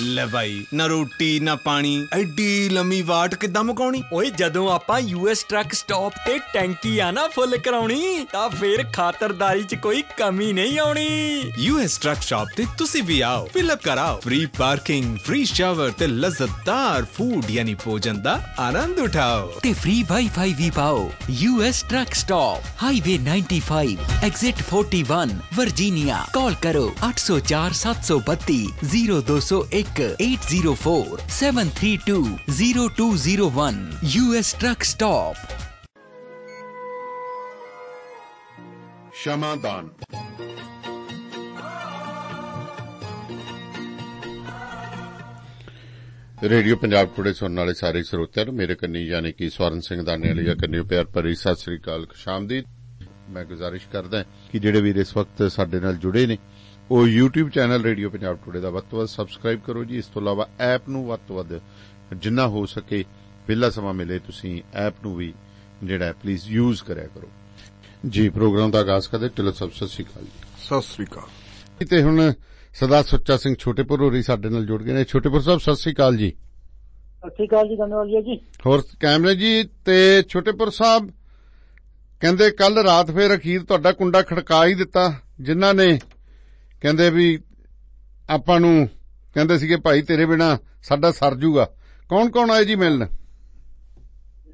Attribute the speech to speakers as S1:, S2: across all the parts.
S1: ਲੈ ਬਾਈ ਨਾ ਰੋਟੀ ਨਾ ਪਾਣੀ। ਐਡੀ ਲੰਮੀ ਵਾਟ ਕਿੱਦਾਂ ਮੁਕਾਉਣੀ?
S2: ਓਏ ਜਦੋਂ ਆਪਾਂ ਯੂਐਸ ਟਰੱਕ ਸਟਾਪ ਤੇ ਟੈਂਕੀ ਆ ਨਾ ਫੁੱਲ ਕਰਾਉਣੀ ਤਾਂ ਫੇਰ ਖਾਤਰਦਾਰੀ 'ਚ ਕੋਈ ਕਮੀ ਨਹੀਂ ਆਉਣੀ।
S1: ਯੂਐਸ ਟਰੱਕ ਸ਼ਾਪ ਤੇ ਤੁਸੀਂ ਵੀ ਆਓ ਫਿਲ ਅਪ ਕਰਾਓ। ਫ੍ਰੀ ਪਾਰਕਿੰਗ ਫ੍ਰੀ ਸ਼ਾਵਰ ਤੇ ਲਜ਼ਤਦਾਰ ਫੂਡ ਯਾਨੀ ਭੋਜਨ ਦਾ ਆਨੰਦ ਉਠਾਓ।
S3: ਤੇ ਫ੍ਰੀ ਵਾਈਫਾਈ ਵੀ ਪਾਓ। US truck stop highway 95 exit 41 Virginia. Call ਕਰੋ 804 732 0201 804 732 0201 ਯੂਐਸ ਟਰੱਕ ਸਟਾਪ
S4: ਸ਼ਮਾਦਾਨ ਰੇਡੀਓ ਪੰਜਾਬ ਟੁਡੇ ਸੁਣਨ ਵਾਲੇ ਸਾਰੇ ਸਰੋਤਿਆਂ ਨੂੰ ਮੇਰੇ ਕੰਨੀ ਯਾਨੀ ਕਿ ਸਵਰਨ ਸਿੰਘ ਦਾਨੇ ਵਾਲੀ ਕੰਨੀ ਪਿਆਰ ਭਰੀ, ਸਤਿ ਸ੍ਰੀ ਅਕਾਲ, ਸ਼ਾਮ ਦੀ। ਮੈਂ ਗੁਜ਼ਾਰਿਸ਼ ਕਰਦਾ ਕਿ ਜਿਹੜੇ ਵੀਰ ਇਸ ਵਕਤ ਸਾਡੇ ਨਾਲ ਜੁੜੇ ਨੇ ਉਹ YouTube channel radio Punjab today ਦਾ ਵੱਧ ਤੋਂ ਵੱਧ ਸਬਸਕ੍ਰਾਈਬ ਕਰੋ ਜੀ। ਇਸ ਤੋਂ ਇਲਾਵਾ ਐਪ ਨੂੰ ਵੱਧ ਤੋਂ ਵੱਧ ਜਿੰਨਾ ਹੋ ਸਕੇ ਵਿਹਲਾ ਸਮਾਂ ਮਿਲੇ ਤੁਸੀਂ ਐਪ ਨੂੰ ਵੀ ਜਿਹੜਾ ਪਲੀਜ਼ ਯੂਜ਼ ਕਰਿਆ ਕਰੋ। ਜੀ ਪ੍ਰੋਗਰਾਮ ਦਾ ਆਗਾਜ਼ ਕਰਦੇ ਚਲੋ ਸਭ ਸਤਿ ਸ੍ਰੀ ਅਕਾਲ ਜੀ।
S5: ਸਤਿ ਸ੍ਰੀ ਅਕਾਲ।
S4: ਤੇ ਹੁਣ ਸਰਦਾਰ ਸੁੱਚਾ ਸਿੰਘ ਛੋਟੇਪੁਰ ਹੋਰੀ ਸਾਡੇ ਨਾਲ ਜੁੜ ਗਏ ਨੇ। ਛੋਟੇਪੁਰ ਸਾਹਿਬ ਸਤਿ ਸ੍ਰੀ ਅਕਾਲ ਜੀ।
S6: ਸਤਿ ਸ਼੍ਰੀ ਅਕਾਲ ਜੀ ਧੰਨਵਾਦ ਜੀ।
S4: ਹੋਰ ਕੈਮਰੇ ਜੀ ਤੇ ਛੋਟੇਪੁਰ ਸਾਹਿਬ ਕਹਿੰਦੇ ਕੱਲ ਰਾਤ ਫੇਰ ਅਖੀਰ ਤੁਹਾਡਾ ਕੁੰਡਾ ਖੜਕਾ ਹੀ ਦਿੱਤਾ ਜਿਨ੍ਹਾਂ ਨੇ ਕਹਿੰਦੇ ਵੀ ਆਪਾਂ ਨੂੰ ਕਹਿੰਦੇ ਸੀਗੇ ਭਾਈ ਤੇਰੇ ਬਿਨਾ ਸਾਡਾ ਸਰ ਜੂਗਾ। ਕੌਣ ਕੌਣ ਆਏ ਜੀ ਮਿਲਣ?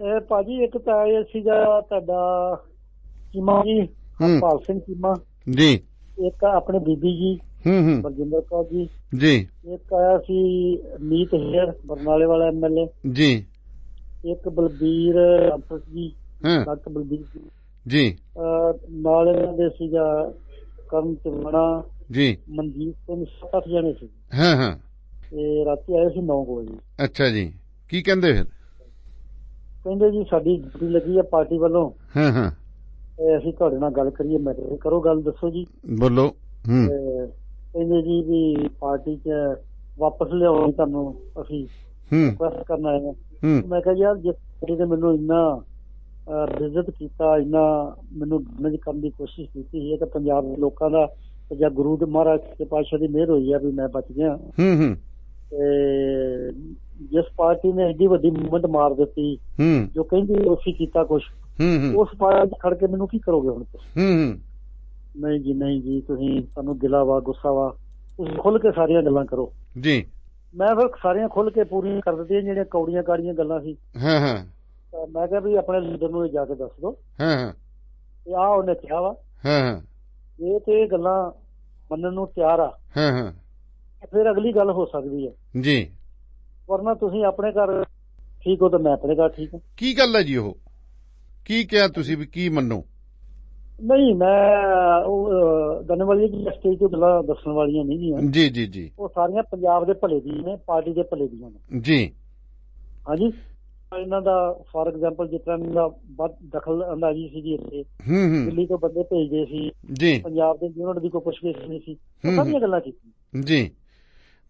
S6: ਇਹ ਭਾਜੀ ਇੱਕ ਤਾਂ ਇਹ ਸੀਗਾ ਤੁਹਾਡਾ ਚੀਮਾ ਜੀ
S4: ਹੂੰ।
S6: ਪਾਲ ਸਿੰਘ ਚੀਮਾ।
S4: ਜੀ।
S6: ਇੱਕ ਆਪਣੇ ਬੀਬੀ ਜੀ
S4: ਹੂੰ ਹੂੰ।
S6: ਬਲਜਿੰਦਰ ਕੌਰ ਜੀ।
S4: ਜੀ।
S6: ਇੱਕ ਆਇਆ ਸੀ ਮੀਤ ਹੇਰ ਬਰਨਾਲੇ ਵਾਲਾ ਐਮਐਲਏ
S4: ਜੀ।
S6: ਇੱਕ ਬਲਬੀਰ ਅੰਪਸ ਜੀ
S4: ਹਾਂ।
S6: ਡਾਕਟਰ ਬਲਬੀਰ ਜੀ।
S4: ਜੀ।
S6: ਨਾਲ ਇਹਨਾਂ ਦੇ ਸੀਗਾ ਕਰਨ ਚਿਮਣਾ
S4: ਜੀ।
S6: ਮਨਜੀਤ ਸਿੰਘ ਸੱਤ ਅੱਠ ਜਣੇ ਸੀ।
S4: ਹਾਂ ਹਾਂ।
S6: ਤੇ ਰਾਤੀ ਆਏ ਸੀ 9 ਵਜੇ।
S4: ਅੱਛਾ ਜੀ। ਕੀ ਕਹਿੰਦੇ ਫਿਰ?
S6: ਕਹਿੰਦੇ ਜੀ ਸਾਡੀ ਡਿਊਟੀ ਲੱਗੀ ਹੈ ਪਾਰਟੀ ਵੱਲੋਂ।
S4: ਹਾਂ ਹਾਂ।
S6: ਤੇ ਅਸੀਂ ਤੁਹਾਡੇ ਨਾਲ ਗੱਲ ਕਰੀਏ ਮੈਂ ਕਰੋ ਗੱਲ ਦੱਸੋ ਜੀ।
S4: ਬੋਲੋ। ਹੂੰ।
S6: ਕਹਿੰਦੇ ਜੀ ਵੀ ਪਾਰਟੀ 'ਚ ਵਾਪਸ ਲਿਆਉਣੀ ਤੁਹਾਨੂੰ ਅਸੀਂ
S4: ਹੂੰ।
S6: ਰਿਕੁਐਸਟ ਕਰਨ ਹਾਂ। ਮੈਂ ਕਿਹਾ ਯਾਰ ਜਿਸ ਪਾਰਟੀ ਨੇ ਮੈਨੂੰ ਇੰਨਾ ਰਿਜ਼ਤ ਕੀਤਾ ਇੰਨਾ ਮੈਨੂੰ ਡੈਮੇਜ ਕਰਨ ਦੀ ਕੋਸ਼ਿਸ਼ ਕੀਤੀ ਹੈ ਤਾਂ ਪੰਜਾਬ ਦੇ ਲੋਕਾਂ ਦਾ ਜਾਂ ਗੁਰੂ ਦੇ ਮਹਾਰਾਜ ਦੇ ਪਾਤਸ਼ਾਹ ਦੀ ਮਿਹਰ ਹੋਈ ਹੈ ਵੀ ਮੈਂ ਬਚ ਗਿਆ।
S4: ਹੂੰ ਹੂੰ।
S6: ਤੇ ਜਿਸ ਪਾਰਟੀ ਨੇ ਐਡੀ ਵੱਡੀ ਮੂਵਮੈਂਟ ਮਾਰ ਦਿੱਤੀ
S4: ਹੂੰ।
S6: ਜੋ ਕਹਿੰਦੀ ਉਸੇ ਕੀਤਾ ਕੁਝ ਉਸ ਪਾਰਟੀ ਖੜ ਕੇ ਮੈਨੂੰ ਕੀ ਕਰੋਗੇ ਹੁਣ ਤੁਸੀਂ? ਨਹੀਂ ਜੀ ਨਹੀਂ ਜੀ ਤੁਸੀਂ ਤੁਹਾਨੂੰ ਗਿਲਾ ਵਾ ਗੁੱਸਾ ਵਾ ਤੁਸੀਂ ਖੁੱਲ ਕੇ ਸਾਰੀਆਂ ਗੱਲਾਂ ਕਰੋ।
S4: ਜੀ।
S6: ਮੈਂ ਫਿਰ ਸਾਰੀਆਂ ਖੁੱਲ ਕੇ ਪੂਰੀਆਂ ਕਰ ਦਿੱਤੀਆਂ ਜਿਹੜੀਆਂ ਕੌੜੀਆਂ ਕਾੜੀਆਂ ਗੱਲਾਂ ਸੀ।
S4: ਹਾਂ ਹਾਂ।
S6: ਮੈਂ ਕਿਹਾ ਵੀ ਆਪਣੇ ਲੀਡਰ ਨੂੰ ਇਹ ਜਾ ਕੇ ਦੱਸ ਦਿਓ।
S4: ਹਾਂ ਹਾਂ।
S6: ਤੇ ਆ ਉਹਨੇ ਕਿਹਾ ਵਾ।
S4: ਹਾਂ ਹਾਂ।
S6: ਇਹ ਤੇ ਗੱਲਾਂ ਮੰਨਣ ਨੂੰ ਤਿਆਰ ਆ।
S4: ਹਾਂ ਹਾਂ।
S6: ਫਿਰ ਅਗਲੀ ਗੱਲ ਹੋ ਸਕਦੀ ਹੈ।
S4: ਜੀ।
S6: ਵਰਨਾ ਤੁਸੀਂ ਆਪਣੇ ਘਰ ਠੀਕ ਹੋ ਤਾਂ ਮੈਂ ਆਪਣੇ ਘਰ ਠੀਕ ਹਾਂ।
S4: ਕੀ ਗੱਲ ਹੈ ਜੀ ਉਹ? ਕੀ ਕਿਹਾ ਤੁਸੀਂ ਵੀ ਕੀ ਮੰਨੋ?
S6: ਨਹੀਂ ਮੈਂ ਉਹ ਦਨਵਾਲੀ ਜੀ ਸਟੇਜ ਤੇ ਗੱਲਾਂ ਦੱਸਣ ਵਾਲੀਆਂ ਨਹੀਂ ਗੀਆਂ।
S4: ਜੀ ਜੀ ਜੀ।
S6: ਉਹ ਸਾਰੀਆਂ ਪੰਜਾਬ ਦੇ ਭਲੇ ਦੀ ਨੇ ਪਾਰਟੀ ਦੇ ਭਲੇ ਦੀਆਂ ਨੇ।
S4: ਜੀ।
S6: ਹਾਂਜੀ। ਇਹਨਾਂ ਦਾ ਫਾਰ ਐਗਜ਼ਾਮਪਲ ਤਰ੍ਹਾਂ ਇਹਨਾਂ ਦਾ ਵੱਧ ਦਖਲ ਅੰਦਾਜ਼ੀ ਸੀਗੀ ਇੱਥੇ।
S4: ਹੂੰ ਹੂੰ।
S6: ਦਿੱਲੀ ਤੋਂ ਬੰਦੇ ਭੇਜਦੇ ਸੀ।
S4: ਜੀ।
S6: ਪੰਜਾਬ ਦੇ ਯੂਨਿਟ ਦੀ ਕੋਈ ਪੁੱਛਗਿੱਛ ਨਹੀਂ ਸੀ। ਸਾਰੀਆਂ ਗੱਲਾਂ ਕੀਤੀਆਂ।
S4: ਜੀ।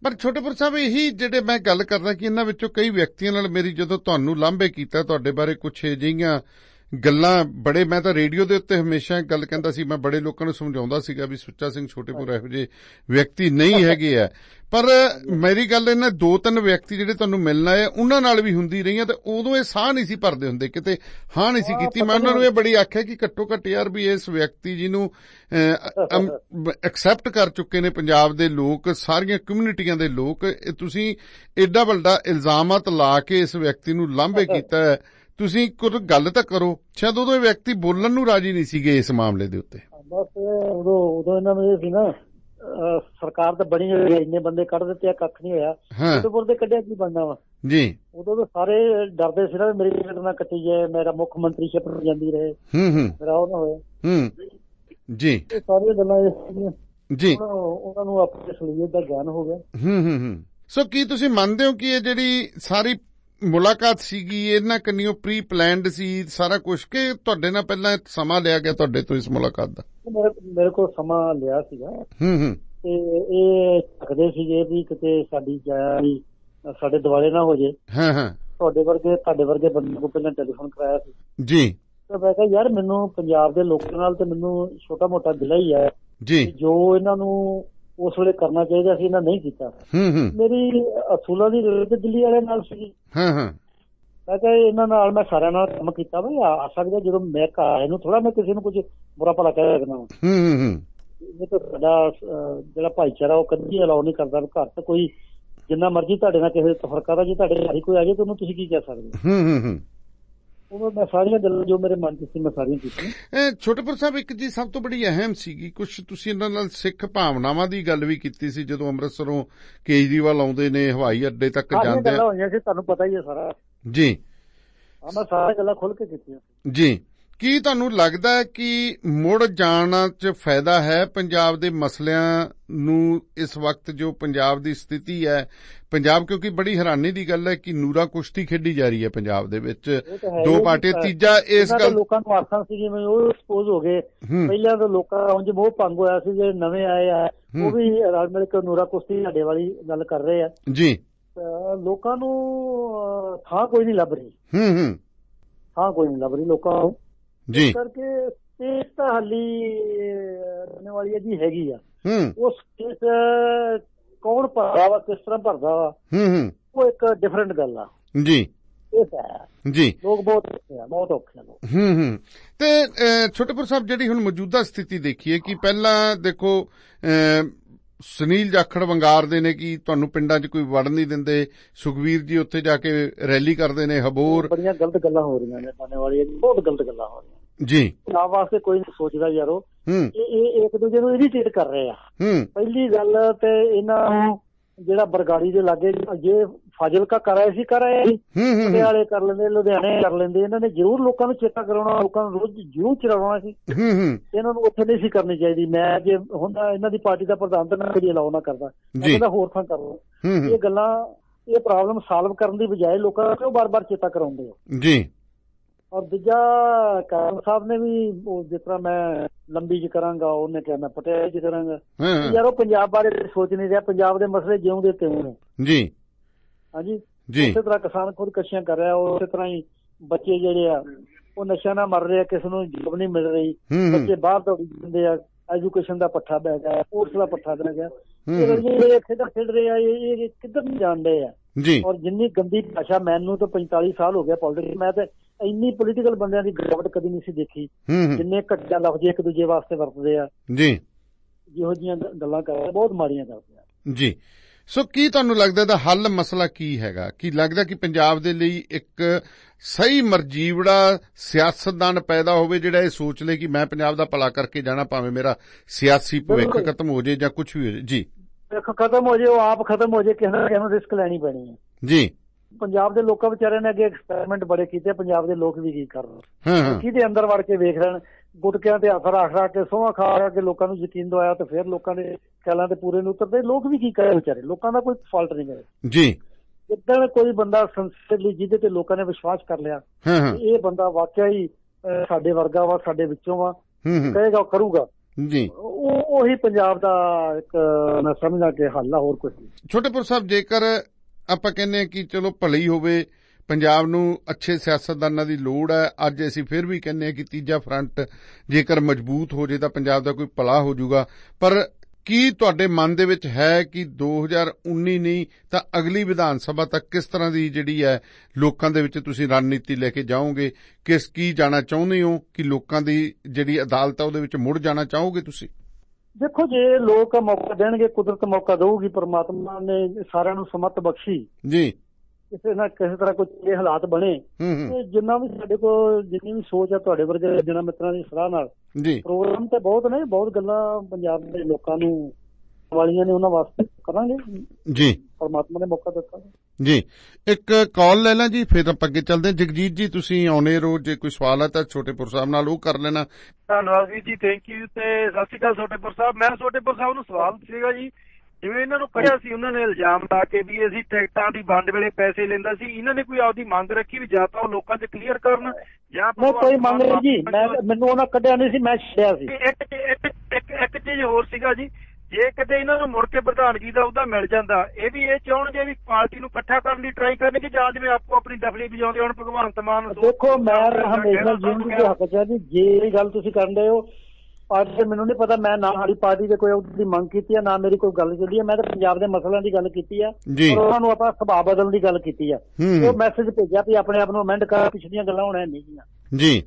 S4: ਪਰ ਛੋਟੇਪੁਰ ਸਾਹਿਬ ਇਹੀ ਜਿਹੜੇ ਮੈਂ ਗੱਲ ਕਰਦਾ ਕਿ ਇਹਨਾਂ ਵਿੱਚੋਂ ਕਈ ਵਿਅਕਤੀਆਂ ਨਾਲ ਮੇਰੀ ਜਦੋਂ ਤੁਹਾਨੂੰ ਲਾਂਭੇ ਕੀਤਾ ਤੁਹਾਡੇ ਬਾਰੇ ਕੁਝ ਅਜਿਹੀਆਂ ਗੱਲਾਂ ਬੜੇ ਮੈਂ ਤਾਂ ਰੇਡੀਓ ਦੇ ਉੱਤੇ ਹਮੇਸ਼ਾ ਇਹ ਗੱਲ ਕਹਿੰਦਾ ਸੀ ਮੈਂ ਬੜੇ ਲੋਕਾਂ ਨੂੰ ਸਮਝਾਉਂਦਾ ਸੀਗਾ ਵੀ ਸੁੱਚਾ ਸਿੰਘ ਛੋਟੇਪੁਰ ਇਹੋ ਜਿਹੇ ਵਿਅਕਤੀ ਨਹੀਂ ਹੈਗੇ ਆ। ਪਰ ਮੇਰੀ ਗੱਲ ਇਹਨਾਂ ਦੋ ਤਿੰਨ ਵਿਅਕਤੀ ਜਿਹੜੇ ਤੁਹਾਨੂੰ ਮਿਲਣ ਆਏ ਉਹਨਾਂ ਨਾਲ ਵੀ ਹੁੰਦੀ ਰਹੀਆਂ ਤੇ ਉਦੋਂ ਇਹ ਸਾਹ ਨਹੀਂ ਸੀ ਭਰਦੇ ਹੁੰਦੇ ਕਿਤੇ ਹਾਂ ਨਹੀਂ ਸੀ ਕੀਤੀ। ਮੈਂ ਉਹਨਾਂ ਨੂੰ ਇਹ ਬੜੀ ਆਖਿਆ ਕਿ ਘੱਟੋ ਘੱਟ ਯਾਰ ਵੀ ਇਸ ਵਿਅਕਤੀ ਜੀ ਨੂੰ ਐਕਸੈਪਟ ਕਰ ਚੁੱਕੇ ਨੇ ਪੰਜਾਬ ਦੇ ਲੋਕ ਸਾਰੀਆਂ ਕਮਿਊਨਿਟੀਆਂ ਦੇ ਲੋਕ ਇਹ ਤੁਸੀਂ ਐਡਾ ਵੱਡਾ ਇਲਜ਼ਾਮਾਤ ਲਾ ਕੇ ਇਸ ਵਿਅਕਤੀ ਨੂੰ ਲਾਂਭੇ ਕੀਤਾ ਹੈ। ਤੁਸੀਂ ਕੁਝ ਗੱਲ ਤਾਂ ਕਰੋ। ਸ਼ਾਇਦ ਉਦੋਂ ਇਹ ਵਿਅਕਤੀ ਬੋਲਣ ਨੂੰ ਰਾਜੀ ਨਹੀਂ ਸੀਗੇ ਇਸ ਮਾਮਲੇ ਦੇ ਉੱਤੇ।
S6: ਬਸ ਉਦੋਂ ਉਦੋਂ ਇਹਨਾਂ ਨੂੰ ਇਹ ਸੀ ਨਾ ਸਰਕਾਰ ਤਾਂ ਬਣੀ ਹੋਈ ਹੈ ਇੰਨੇ ਬੰਦੇ ਕੱਢ ਦਿੱਤੇ ਆ ਕੱਖ ਨਹੀਂ ਹੋਇਆ। ਉਦੋਂ ਦੇ ਕੱਢਿਆ ਕੀ ਬਣਨਾ ਵਾ?
S4: ਜੀ।
S6: ਉਦੋਂ ਤਾਂ ਸਾਰੇ ਡਰਦੇ ਸੀ ਨਾ ਮੇਰੀ ਟਿਕਟ ਨਾ ਕੱਟੀ ਜਾਏ ਮੇਰਾ ਮੁੱਖ ਮੰਤਰੀ ਸ਼ਿਪ ਜਾਂਦੀ ਰਹੇ।
S4: ਹੂੰ ਹੂੰ।
S6: ਮੇਰਾ ਉਹ ਨਾ ਹੋਏ।
S4: ਹੂੰ। ਜੀ।
S6: ਇਹ ਸਾਰੀਆਂ ਗੱਲਾਂ ਸੀਗੀਆਂ।
S4: ਜੀ।
S6: ਉਹਨਾਂ ਨੂੰ- ਨੂੰ ਆਪਣੇ ਸਲੀਅਤ ਦਾ ਗਿਆਨ ਹੋ ਗਿਆ।
S4: ਹੂੰ ਹੂੰ ਹੂੰ। ਸੋ ਕੀ ਤੁਸੀਂ ਮੰਨਦੇ ਹੋ ਕਿ ਇਹ ਜਿਹੜੀ ਸਾਰੀ ਮੁਲਾਕਾਤ ਸੀਗੀ ਇਹਨਾਂ ਕੰਨਿਓ ਪ੍ਰੀ ਪਲਾਨਡ ਸੀ ਸਾਰਾ ਕੁਝ ਕਿ ਤੁਹਾਡੇ ਨਾਲ ਪਹਿਲਾਂ ਸਮਾਂ ਲਿਆ ਗਿਆ ਤੁਹਾਡੇ ਤੋਂ ਇਸ ਮੁਲਾਕਾਤ ਦਾ?
S6: ਮੇਰੇ ਕੋਲ ਸਮਾਂ ਲਿਆ ਸੀਗਾ।
S4: ਹੂੰ ਹੂੰ।
S6: ਤੇ ਇਹ ਥੱਕਦੇ ਸੀਗੇ ਵੀ ਕਿਤੇ ਸਾਡੀ ਵੀ ਸਾਡੇ ਦਿਵਾਲੇ ਨਾ ਹੋ ਜੇ।
S4: ਹਾਂ ਹਾਂ।
S6: ਤੁਹਾਡੇ ਵਰਗੇ ਤੁਹਾਡੇ ਵਰਗੇ ਬੰਦੇ ਕੋਲ ਪਹਿਲਾਂ ਟੈਲੀਫੋਨ ਕਰਾਇਆ ਸੀ।
S4: ਜੀ।
S6: ਤੇ ਮੈਂ ਕਿਹਾ ਯਾਰ ਮੈਨੂੰ ਪੰਜਾਬ ਦੇ ਲੋਕਾਂ ਨਾਲ ਤੇ ਮੈਨੂੰ ਛੋਟਾ ਮੋਟਾ ਗਿਲਾ ਹੀ ਹੈ
S4: ਜੀ।
S6: ਜੋ ਇਹਨਾਂ ਨੂੰ ਉਸ ਵੇਲੇ ਕਰਨਾ ਚਾਹੀਦਾ ਸੀ ਇਹਨਾਂ ਨਹੀਂ ਕੀਤਾ।
S4: ਹੂੰ ਹੂੰ।
S6: ਮੇਰੀ ਅਸੂਲਾਂ ਦੀ ਰਿਲੇਟ ਦਿੱਲੀ ਵਾਲੇ ਨਾਲ ਸੀ
S4: ਹਾਂ ਹਾਂ।
S6: ਮੈਂ ਕਿਹਾ ਇਹਨਾਂ ਨਾਲ ਮੈਂ ਸਾਰਿਆਂ ਨਾਲ ਕੰਮ ਕੀਤਾ ਬਈ ਆ ਸਕਦਾ ਜਦੋਂ ਮੈਂ ਘਰ ਆਇਆ ਨੂੰ ਥੋੜਾ ਮੈਂ ਕਿਸੇ ਨੂੰ ਕੁਝ ਬੁਰਾ ਭਲਾ ਕਹਿ ਸਕਦਾ
S4: ਹੂੰ ਹੂੰ ਹੂੰ।
S6: ਇਹ ਤਾਂ ਸਾਡਾ ਜਿਹੜਾ ਭਾਈਚਾਰਾ ਉਹ ਕਦੀ ਅਲਾਉ ਨਹੀਂ ਕਰਦਾ ਘਰ ਤੇ। ਕੋਈ ਜਿੰਨਾ ਮਰਜ਼ੀ ਤੁਹਾਡੇ ਨਾਲ ਕਿਸੇ ਤਫਰਕਾ ਦਾ ਜੇ ਤੁਹਾਡੇ ਘਰ ਕੋਈ ਆ ਜਾਏ ਤਾਂ ਉਹਨੂੰ ਤੁਸੀਂ ਕੀ ਕਹਿ ਸਕਦੇ
S4: ਹੂੰ ਹੂੰ ਹੂੰ।
S6: ਉਹ ਮੈਂ ਸਾਰੀਆਂ ਗੱਲਾਂ ਜੋ ਮੇਰੇ ਮਨ 'ਚ ਸੀ ਮੈਂ ਸਾਰੀਆਂ ਕੀਤੀਆਂ।
S4: ਇਹ ਛੋਟੇਪੁਰ ਸਾਹਿਬ ਇੱਕ ਜੀ ਸਭ ਤੋਂ ਬੜੀ ਅਹਿਮ ਸੀਗੀ। ਕੁਝ ਤੁਸੀਂ ਇਹਨਾਂ ਨਾਲ ਸਿੱਖ ਭਾਵਨਾਵਾਂ ਦੀ ਗੱਲ ਵੀ ਕੀਤੀ ਸੀ ਜਦੋਂ ਅੰਮ੍ਰਿਤਸਰੋਂ ਕੇਜਰੀਵਾਲ ਆਉਂਦੇ ਨੇ ਹਵਾਈ ਅੱਡੇ ਤੱਕ ਜਾਂਦੇ
S6: ਗੱਲਾਂ
S4: ਆ
S6: ਹੋਈਆਂ ਸੀ ਤੁਹਾਨੂੰ ਪਤਾ ਹੀ ਹੈ ਸਾਰਾ।
S4: ਜੀ।
S6: ਹਾਂ ਮੈਂ ਸਾਰੀਆਂ ਗੱਲਾਂ ਖੁੱਲ ਕੇ ਕੀਤੀਆਂ
S4: ਜੀ। ਕੀ ਤੁਹਾਨੂੰ ਲੱਗਦਾ ਹੈ ਕਿ ਮੁੜ ਜਾਣਾ 'ਚ ਫਾਇਦਾ ਹੈ ਪੰਜਾਬ ਦੇ ਮਸਲਿਆਂ ਨੂੰ ਇਸ ਵਕਤ ਜੋ ਪੰਜਾਬ ਦੀ ਸਥਿਤੀ ਹੈ? ਪੰਜਾਬ ਕਿਉਂਕਿ ਬੜੀ ਹੈਰਾਨੀ ਦੀ ਗੱਲ ਹੈ ਕਿ ਨੂਰਾ ਕੁਸ਼ਤੀ ਖੇਡੀ ਜਾ ਰਹੀ ਹੈ ਪੰਜਾਬ ਦੇ ਵਿੱਚ। ਦੋ। ਪਾਰਟੀ ਤੀਜਾ ਇਸ ਗੱਲ
S6: ਲੋਕਾਂ ਨੂੰ ਆਸਾਂ ਸੀ ਜਿਵੇਂ ਉਹ ਐਕਸਪੋਜ਼ ਹੋ ਗਏ। ਪਹਿਲਾਂ ਤਾਂ ਲੋਕਾਂ ਉਂਝ ਮੋਹ ਭੰਗ ਹੋਇਆ ਸੀ ਜਿਹੜੇ ਨਵੇਂ ਆਏ ਆ। ਉਹ ਵੀ ਰਲ ਮਿਲ ਕੇ ਨੂਰਾ ਕੁਸ਼ਤੀ ਸਾਡੇ ਵਾਲੀ ਗੱਲ ਕਰ ਰਹੇ ਆ।
S4: ਜੀ।
S6: ਲੋਕਾਂ ਨੂੰ ਥਾਂ ਕੋਈ ਨਹੀਂ ਲੱਭ ਰਹੀ।
S4: ਹੂੰ ਹੂੰ।
S6: ਥਾਂ ਕੋਈ ਨਹੀਂ ਲੱਭ ਰਹੀ ਲੋਕਾਂ ਨੂੰ।
S4: ਜੀ।
S6: ਇਸ ਕਰਕੇ ਸਪੇਸ ਤਾਂ ਹਾਲੀ ਰਹਿਣ ਵਾਲੀ ਹੈ ਜੀ ਹੈਗੀ ਆ।
S4: ਹੂੰ।
S6: ਉਹ ਸਪੇਸ ਕੌਣ ਭਰਦਾ ਵਾ ਕਿਸ ਤਰ੍ਹਾਂ ਭਰਦਾ ਵਾ
S4: ਹੂੰ ਹੂੰ।
S6: ਉਹ ਇੱਕ ਡਿਫਰੈਂਟ ਗੱਲ ਆ।
S4: ਜੀ।
S6: ਇਹ
S4: ਜੀ।
S6: ਲੋਕ ਬਹੁਤ ਬਹੁਤ ਔਖੇ ਲੋਕ।
S4: ਹੂੰ ਹੂੰ। ਤੇ ਛੋਟੇਪੁਰ ਸਾਹਿਬ ਜਿਹੜੀ ਹੁਣ ਮੌਜੂਦਾ ਸਥਿਤੀ ਦੇਖੀਏ ਕਿ ਪਹਿਲਾਂ ਦੇਖੋ ਸੁਨੀਲ ਜਾਖੜ ਵੰਗਾਰਦੇ ਨੇ ਕਿ ਤੁਹਾਨੂੰ ਪਿੰਡਾਂ 'ਚ ਕੋਈ ਵੜ ਨਹੀਂ ਦਿੰਦੇ। ਸੁਖਵੀਰ ਜੀ ਉੱਥੇ ਜਾ ਕੇ ਰੈਲੀ ਕਰਦੇ ਨੇ ਹਬੋਰ।
S6: ਬੜੀਆਂ ਗਲਤ ਗੱਲਾਂ ਹੋ ਰਹੀਆਂ ਨੇ ਸਾਨੇ ਵਾਲੀਆਂ ਬਹੁਤ ਗਲਤ ਗੱਲਾਂ ਹੋ ਰਹੀਆਂ
S4: ਜੀ।
S6: ਨਾ ਵਾਸਤੇ ਕੋਈ ਨਹੀਂ ਸੋਚਦਾ ਯਾਰੋ। ਇਹ ਇਹ ਇੱਕ ਦੂਜੇ ਨੂੰ ਇਰੀਟੇਟ ਕਰ ਰਹੇ ਆ। ਪਹਿਲੀ ਗੱਲ ਤੇ ਇਹਨਾਂ ਨੂੰ ਜਿਹੜਾ ਬਰਗਾੜੀ ਦੇ ਲਾਗੇ ਜੇ ਫਾਜ਼ਿਲਕਾ ਕਰ ਆਏ ਸੀ ਕਰ ਆਏ ਸੀ
S4: ਹੂੰ
S6: ਪਟਿਆਲੇ ਕਰ ਲੈਂਦੇ ਲੁਧਿਆਣੇ ਕਰ ਲੈਂਦੇ। ਇਹਨਾਂ ਨੇ ਜ਼ਰੂਰ ਲੋਕਾਂ ਨੂੰ ਚੇਤਾ ਕਰਾਉਣਾ ਲੋਕਾਂ ਨੂੰ ਰੋਜ਼ ਜ਼ਰੂਰ ਚਲਾਉਣਾ ਸੀ।
S4: ਹੂੰ ਹੂੰ।
S6: ਇਹਨਾਂ ਨੂੰ ਉੱਥੇ ਨਹੀਂ ਸੀ ਕਰਨੀ ਚਾਹੀਦੀ। ਮੈਂ ਜੇ ਹੁੰਦਾ ਇਹਨਾਂ ਦੀ ਪਾਰਟੀ ਦਾ ਪ੍ਰਧਾਨ ਤਾਂ ਮੈਂ ਕਦੀ ਅਲਾਉ ਨਾ ਕਰਦਾ। ਕਹਿੰਦਾ ਹੋਰ ਥਾਂ ਕਰ ਲਓ। ਇਹ ਗੱਲਾਂ ਇਹ ਪ੍ਰੋਬਲਮ ਸਾਲਵ ਕਰਨ ਦੀ ਬਜਾਏ ਲੋਕਾਂ ਨੂੰ ਕਿਉਂ ਬਾਰ-ਬਾਰ ਚੇਤਾ ਕਰਾਉਂਦੇ ਹੋ?
S4: ਜੀ।
S6: ਔਰ ਦੂਜਾ ਕਾਰਨ ਸਾਹਿਬ ਨੇ ਵੀ ਉਹ ਜਿਸ ਤਰ੍ਹਾਂ ਮੈਂ ਲੰਬੀ ਚ ਕਰਾਂਗਾ ਉਹਨੇ ਕਿਹਾ ਮੈਂ ਪਟਿਆਲੇ ਚ ਕਰਾਂਗਾ। ਯਾਰ ਉਹ ਪੰਜਾਬ ਬਾਰੇ ਸੋਚ ਨਹੀਂ ਰਿਹਾ ਪੰਜਾਬ ਦੇ ਮਸਲੇ ਜਿਉਂਦੇ ਤਿਉਂ ਨੇ
S4: ਜੀ।
S6: ਹਾਂਜੀ?
S4: ਜੀ।
S6: ਉਸੇ ਤਰ੍ਹਾਂ ਕਿਸਾਨ ਖੁਦਕਸ਼ੀਆਂ ਕਰ ਰਿਹਾ ਉਸੇ ਤਰ੍ਹਾਂ ਹੀ ਬੱਚੇ ਜਿਹੜੇ ਆ ਉਹ ਨਸ਼ਾ ਨਾਲ ਮਰ ਰਹੇ ਆ ਕਿਸੇ ਨੂੰ ਜੋਬ ਨਹੀਂ ਮਿਲ ਰਹੀ। ਬੱਚੇ ਬਾਹਰ ਦੌੜੀ ਜਾਂਦੇ ਆ ਐਜੂਕੇਸ਼ਨ ਦਾ ਪੱਠਾ ਬਹਿ ਗਿਆ ਕੋਰਸ ਦਾ ਪੱਠਾ ਬਹਿ ਗਿਆ। ਇਹ ਖੇਡਾਂ ਖੇਡ ਰਹੇ ਆ ਇਹ ਇਹ ਕਿੱਧਰ ਨੂੰ ਜਾਂਦੇ ਆ?
S4: ਜੀ।
S6: ਔਰ ਜਿੰਨੀ ਗੰਦੀ ਭਾਸ਼ਾ ਮੈਨੂੰ ਤਾਂ 45 ਸਾਲ ਹੋ ਗਿਆ ਪੋਲਿਟਿਕਸ ਮੈਂ ਤਾਂ ਇੰਨੀ ਪੋਲੀਟੀਕਲ ਬੰਦਿਆਂ ਦੀ ਗਿਰਾਵਟ ਕਦੀ ਨਹੀਂ ਸੀ ਦੇਖੀ। ਜਿੰਨੇ ਘਟੀਆ ਲਫ਼ਜ਼ ਇੱਕ ਦੂਜੇ ਵਾਸਤੇ ਵਰਤਦੇ ਆ।
S4: ਜੀ।
S6: ਜਿਹੋ ਜੀਆਂ ਗੱਲਾਂ ਕਰਦੇ ਬਹੁਤ ਮਾੜੀਆਂ ਕਰਦੇ ਆ।
S4: ਜੀ। ਸੋ ਕੀ ਤੁਹਾਨੂੰ ਲੱਗਦਾ ਦਾ ਹੱਲ ਮਸਲਾ ਕੀ ਹੈਗਾ? ਕੀ ਲੱਗਦਾ ਕਿ ਪੰਜਾਬ ਦੇ ਲਈ ਇੱਕ ਸਹੀ ਮਰਜੀਵੜਾ ਸਿਆਸਤਦਾਨ ਪੈਦਾ ਹੋਵੇ ਜਿਹੜਾ ਇਹ ਸੋਚ ਲੇ ਕਿ ਮੈਂ ਪੰਜਾਬ ਦਾ ਭਲਾ ਕਰਕੇ ਜਾਣਾ ਭਾਵੇਂ ਮੇਰਾ ਸਿਆਸੀ ਭਵਿੱਖ। ਖਤਮ ਹੋ ਜੇ ਜਾਂ ਕੁਝ ਵੀ ਹੋ ਜੇ। ਜੀ
S6: ਦੇਖੋ ਖਤਮ ਹੋ ਜੇ ਉਹ ਆਪ ਖਤਮ ਹੋ ਜੇ ਕਿਸੇ ਨਾ ਕਿਸੇ ਨੂੰ ਰਿਸਕ ਲੈਣੀ ਪੈਣੀ ਹੈ।
S4: ਜੀ।
S6: ਪੰਜਾਬ ਦੇ ਲੋਕਾਂ ਵਿਚਾਰਿਆਂ ਨੇ ਅੱਗੇ ਐਕਸਪੈਰੀਮੈਂਟ ਬੜੇ ਕੀਤੇ ਪੰਜਾਬ ਦੇ ਲੋਕ ਵੀ ਕੀ ਕਰਨ
S4: ਹਾਂ ਹਾਂ।
S6: ਕਿਹਦੇ ਅੰਦਰ ਵੜ ਕੇ ਵੇਖ ਲੈਣ ਗੁਟਕਿਆਂ ਤੇ ਰੱਖ ਰੱਖ ਕੇ ਸੋਹਾਂ ਖਾ ਖਾ ਕੇ ਲੋਕਾਂ ਨੂੰ ਯਕੀਨ ਦਵਾਇਆ ਤੇ ਫਿਰ ਲੋਕਾਂ ਦੇ ਖਿਆਲਾਂ ਤੇ ਪੂਰੇ ਨੂੰ ਉਤਰਦੇ। ਲੋਕ ਵੀ ਕੀ ਕਰੇ ਵਿਚਾਰੇ? ਲੋਕਾਂ ਦਾ ਕੋਈ ਫਾਲਟ ਨਹੀਂ ਕਰੇ।
S4: ਜੀ।
S6: ਜਿੱਦਣ ਕੋਈ ਬੰਦਾ ਸੰਸਦਲੀ ਜਿਹਦੇ ਤੇ ਲੋਕਾਂ ਨੇ ਵਿਸ਼ਵਾਸ ਕਰ ਲਿਆ
S4: ਹਾਂ ਹਾਂ।
S6: ਇਹ ਬੰਦਾ ਵਾਕਿਆ ਹੀ ਸਾਡੇ ਵਰਗਾ ਵਾ ਸਾਡੇ ਵਿੱਚੋਂ ਵਾ।
S4: ਹੂੰ ਹੂੰ।
S6: ਕਹੇਗਾ ਉਹ ਕਰੂਗਾ।
S4: ਜੀ।
S6: ਉਹ ਉਹੀ ਪੰਜਾਬ ਦਾ ਇੱਕ ਮੈਂ ਸਮਝਦਾ ਕਿ ਹੱਲ ਆ ਹੋਰ ਕੁਝ ਨਹੀਂ।
S4: ਛੋਟੇਪੁਰ ਸਾਹਿਬ ਜੇਕਰ ਆਪਾਂ ਕਹਿੰਦੇ ਹਾਂ ਕਿ ਚਲੋ ਭਲੀ ਹੋਵੇ, ਪੰਜਾਬ ਨੂੰ ਅੱਛੇ ਸਿਆਸਤਦਾਨਾਂ ਦੀ ਲੋੜ ਹੈ। ਅੱਜ ਅਸੀਂ ਫਿਰ ਵੀ ਕਹਿੰਦੇ ਹਾਂ ਕਿ ਤੀਜਾ ਫਰੰਟ ਜੇਕਰ ਮਜ਼ਬੂਤ ਹੋ ਜੇ ਤਾਂ ਪੰਜਾਬ ਦਾ ਕੋਈ ਭਲਾ ਹੋ ਜਾਊਗਾ। ਪਰ ਕੀ ਤੁਹਾਡੇ ਮਨ ਦੇ ਵਿੱਚ ਹੈ ਕਿ 2019 ਨਹੀਂ, ਤਾਂ ਅਗਲੀ ਵਿਧਾਨ ਸਭਾ ਤੱਕ ਕਿਸ ਤਰ੍ਹਾਂ ਦੀ ਜਿਹੜੀ ਹੈ ਲੋਕਾਂ ਦੇ ਵਿੱਚ ਤੁਸੀਂ ਰਣਨੀਤੀ ਲੈ ਕੇ ਜਾਓਗੇ? ਕਿਸ ਕੀ ਜਾਣਾ ਚਾਹੁੰਦੇ ਹੋ ਕਿ ਲੋਕਾਂ ਦੀ ਜਿਹੜੀ ਅਦਾਲਤ ਹੈ ਉਹਦੇ ਵਿੱਚ ਮੁੜ ਜਾਣਾ ਚਾਹੋਗੇ ਤੁਸੀਂ?
S6: ਦੇਖੋ ਜੇ ਲੋਕ ਮੌਕਾ ਦੇਣਗੇ ਕੁਦਰਤ ਮੌਕਾ ਦਊਗੀ ਪਰਮਾਤਮਾ ਨੇ ਸਾਰਿਆਂ ਨੂੰ ਸਮਤ ਬਖਸ਼ੀ।
S4: ਜੀ।
S6: ਕਿਸੇ ਨਾ ਕਿਸੇ ਤਰ੍ਹਾਂ ਕੋਈ ਚੰਗੇ ਹਾਲਾਤ ਬਣੇ
S4: ਹੂੰ ਹੂੰ।
S6: ਤੇ ਜਿੰਨਾ ਵੀ ਸਾਡੇ ਕੋਲ ਜਿੰਨੀ ਵੀ ਸੋਚ ਆ ਤੁਹਾਡੇ ਵਰਗੇ ਜਣਾ ਮਿੱਤਰਾਂ ਦੀ ਸਲਾਹ ਨਾਲ
S4: ਜੀ।
S6: ਪ੍ਰੋਗਰਾਮ ਤੇ ਬਹੁਤ ਨੇ ਬਹੁਤ ਗੱਲਾਂ ਪੰਜਾਬ ਦੇ ਲੋਕਾਂ ਨੂੰ ਵਾਲੀਆਂ ਨੇ ਉਹਨਾਂ ਵਾਸਤੇ ਕਰਾਂਗੇ।
S4: ਜੀ।
S6: ਪਰਮਾਤਮਾ ਨੇ ਮੌਕਾ ਦਿੱਤਾ।
S4: ਜੀ। ਇੱਕ ਕਾਲ ਲੈ ਲਾਂ ਜੀ ਫਿਰ ਆਪਾਂ ਅੱਗੇ ਚੱਲਦੇ ਹਾਂ। ਜਗਜੀਤ ਜੀ ਤੁਸੀਂ ਆਉਣੇ ਰੋਜ਼ ਜੇ ਕੋਈ ਸਵਾਲ ਹੈ ਤਾਂ ਛੋਟੇਪੁਰ ਸਾਹਿਬ ਨਾਲ ਉਹ ਕਰ ਲੈਣਾ।
S5: ਧੰਨਵਾਦ ਵੀਰ ਜੀ ਥੈਂਕ ਯੂ ਤੇ ਸਤਿ ਸ਼੍ਰੀ ਅਕਾਲ ਛੋਟੇਪੁਰ ਸਾਹਿਬ। ਮੈਂ ਛੋਟੇਪੁਰ ਸਾਹਿਬ ਨੂੰ ਸਵਾਲ ਸੀਗਾ ਜੀ। ਜਿਵੇਂ ਇਹਨਾਂ ਨੂੰ ਕੜਿਆ ਸੀ ਉਹਨਾਂ ਨੇ ਇਲਜ਼ਾਮ ਲਾ ਕੇ ਵੀ ਅਸੀਂ ਟਿਕਟਾਂ ਦੀ ਵੰਡ ਵੇਲੇ ਪੈਸੇ ਲੈਂਦਾ ਸੀ। ਇਹਨਾਂ ਨੇ ਕੋਈ ਆਪਦੀ ਮੰਗ ਰੱਖੀ ਵੀ ਜਾਂ ਤਾਂ ਉਹ ਲੋਕਾਂ 'ਚ ਕਲੀਅਰ ਕਰਨ ਜਾਂ
S6: ਮੈਂ ਕੋਈ ਮੰਗ ਨਹੀਂ ਜੀ। ਮੈਂ ਮੈਨੂੰ ਉਹਨਾਂ ਕੱਢਿਆ ਨਹੀਂ ਸੀ ਮੈਂ ਛੱਡਿਆ ਸੀ।
S5: ਇੱਕ ਇੱਕ ਇੱਕ ਇੱਕ ਚੀਜ਼ ਹੋਰ ਸੀਗਾ ਜੀ। ਜੇ ਕਿਤੇ ਇਹਨਾਂ ਨੂੰ ਮੁੜ ਕੇ ਪ੍ਰਧਾਨਗੀ ਦਾ ਉਹਦਾ ਮਿਲ ਜਾਂਦਾ ਇਹ ਵੀ ਇਹ ਚਾਹਣਗੇ ਵੀ ਪਾਰਟੀ ਨੂੰ ਇਕੱਠਾ ਕਰਨ ਦੀ ਟਰਾਈ ਕਰਨਗੇ ਜਾਂ ਜਿਵੇਂ ਆਪੋ ਆਪਣੀ ਦਫਲੀ ਵਜਾਉਂਦੇ ਹੁਣ ਭਗਵੰਤ ਮਾਨ
S6: ਦੇਖੋ ਮੈਂ ਹਮੇਸ਼ਾ ਜਿੰਦਗੀ ਦੇ ਹੱਕ ਚ ਆ ਜੀ ਜੇ ਇਹ ਗੱਲ ਤੁਸੀਂ ਕਰਨ ਦੇ ਹੋ ਪਾਰਟੀ ਦੇ ਮੈਨੂੰ ਨਹੀਂ ਪਤਾ ਮੈਂ ਨਾ ਸਾਡੀ ਪਾਰਟੀ ਦੇ ਕੋਈ ਉਹਦੀ ਮੰਗ ਕੀਤੀ ਹੈ ਨਾ ਮੇਰੀ ਕੋਈ ਗੱਲ ਚੱਲੀ ਹੈ ਮੈਂ ਤਾਂ ਪੰਜਾਬ ਦੇ ਮਸਲਿਆਂ ਦੀ ਗੱਲ ਕੀਤੀ ਹੈ ਔਰ ਉਹਨਾਂ ਨੂੰ ਆਪਾਂ ਸੁਭਾਅ ਬਦਲਣ ਦੀ ਗੱਲ ਕੀਤੀ ਹੂੰ। ਉਹ ਮੈਸੇਜ ਭੇਜਿਆ ਵੀ ਆਪਣੇ ਆਪ ਨੂੰ ਅਮੈਂਡ ਕਰ ਪਿਛਲੀਆਂ ਗੱਲਾਂ ਹੋਣਾ ਨਹੀਂ ਗੀਆਂ
S4: ਜੀ।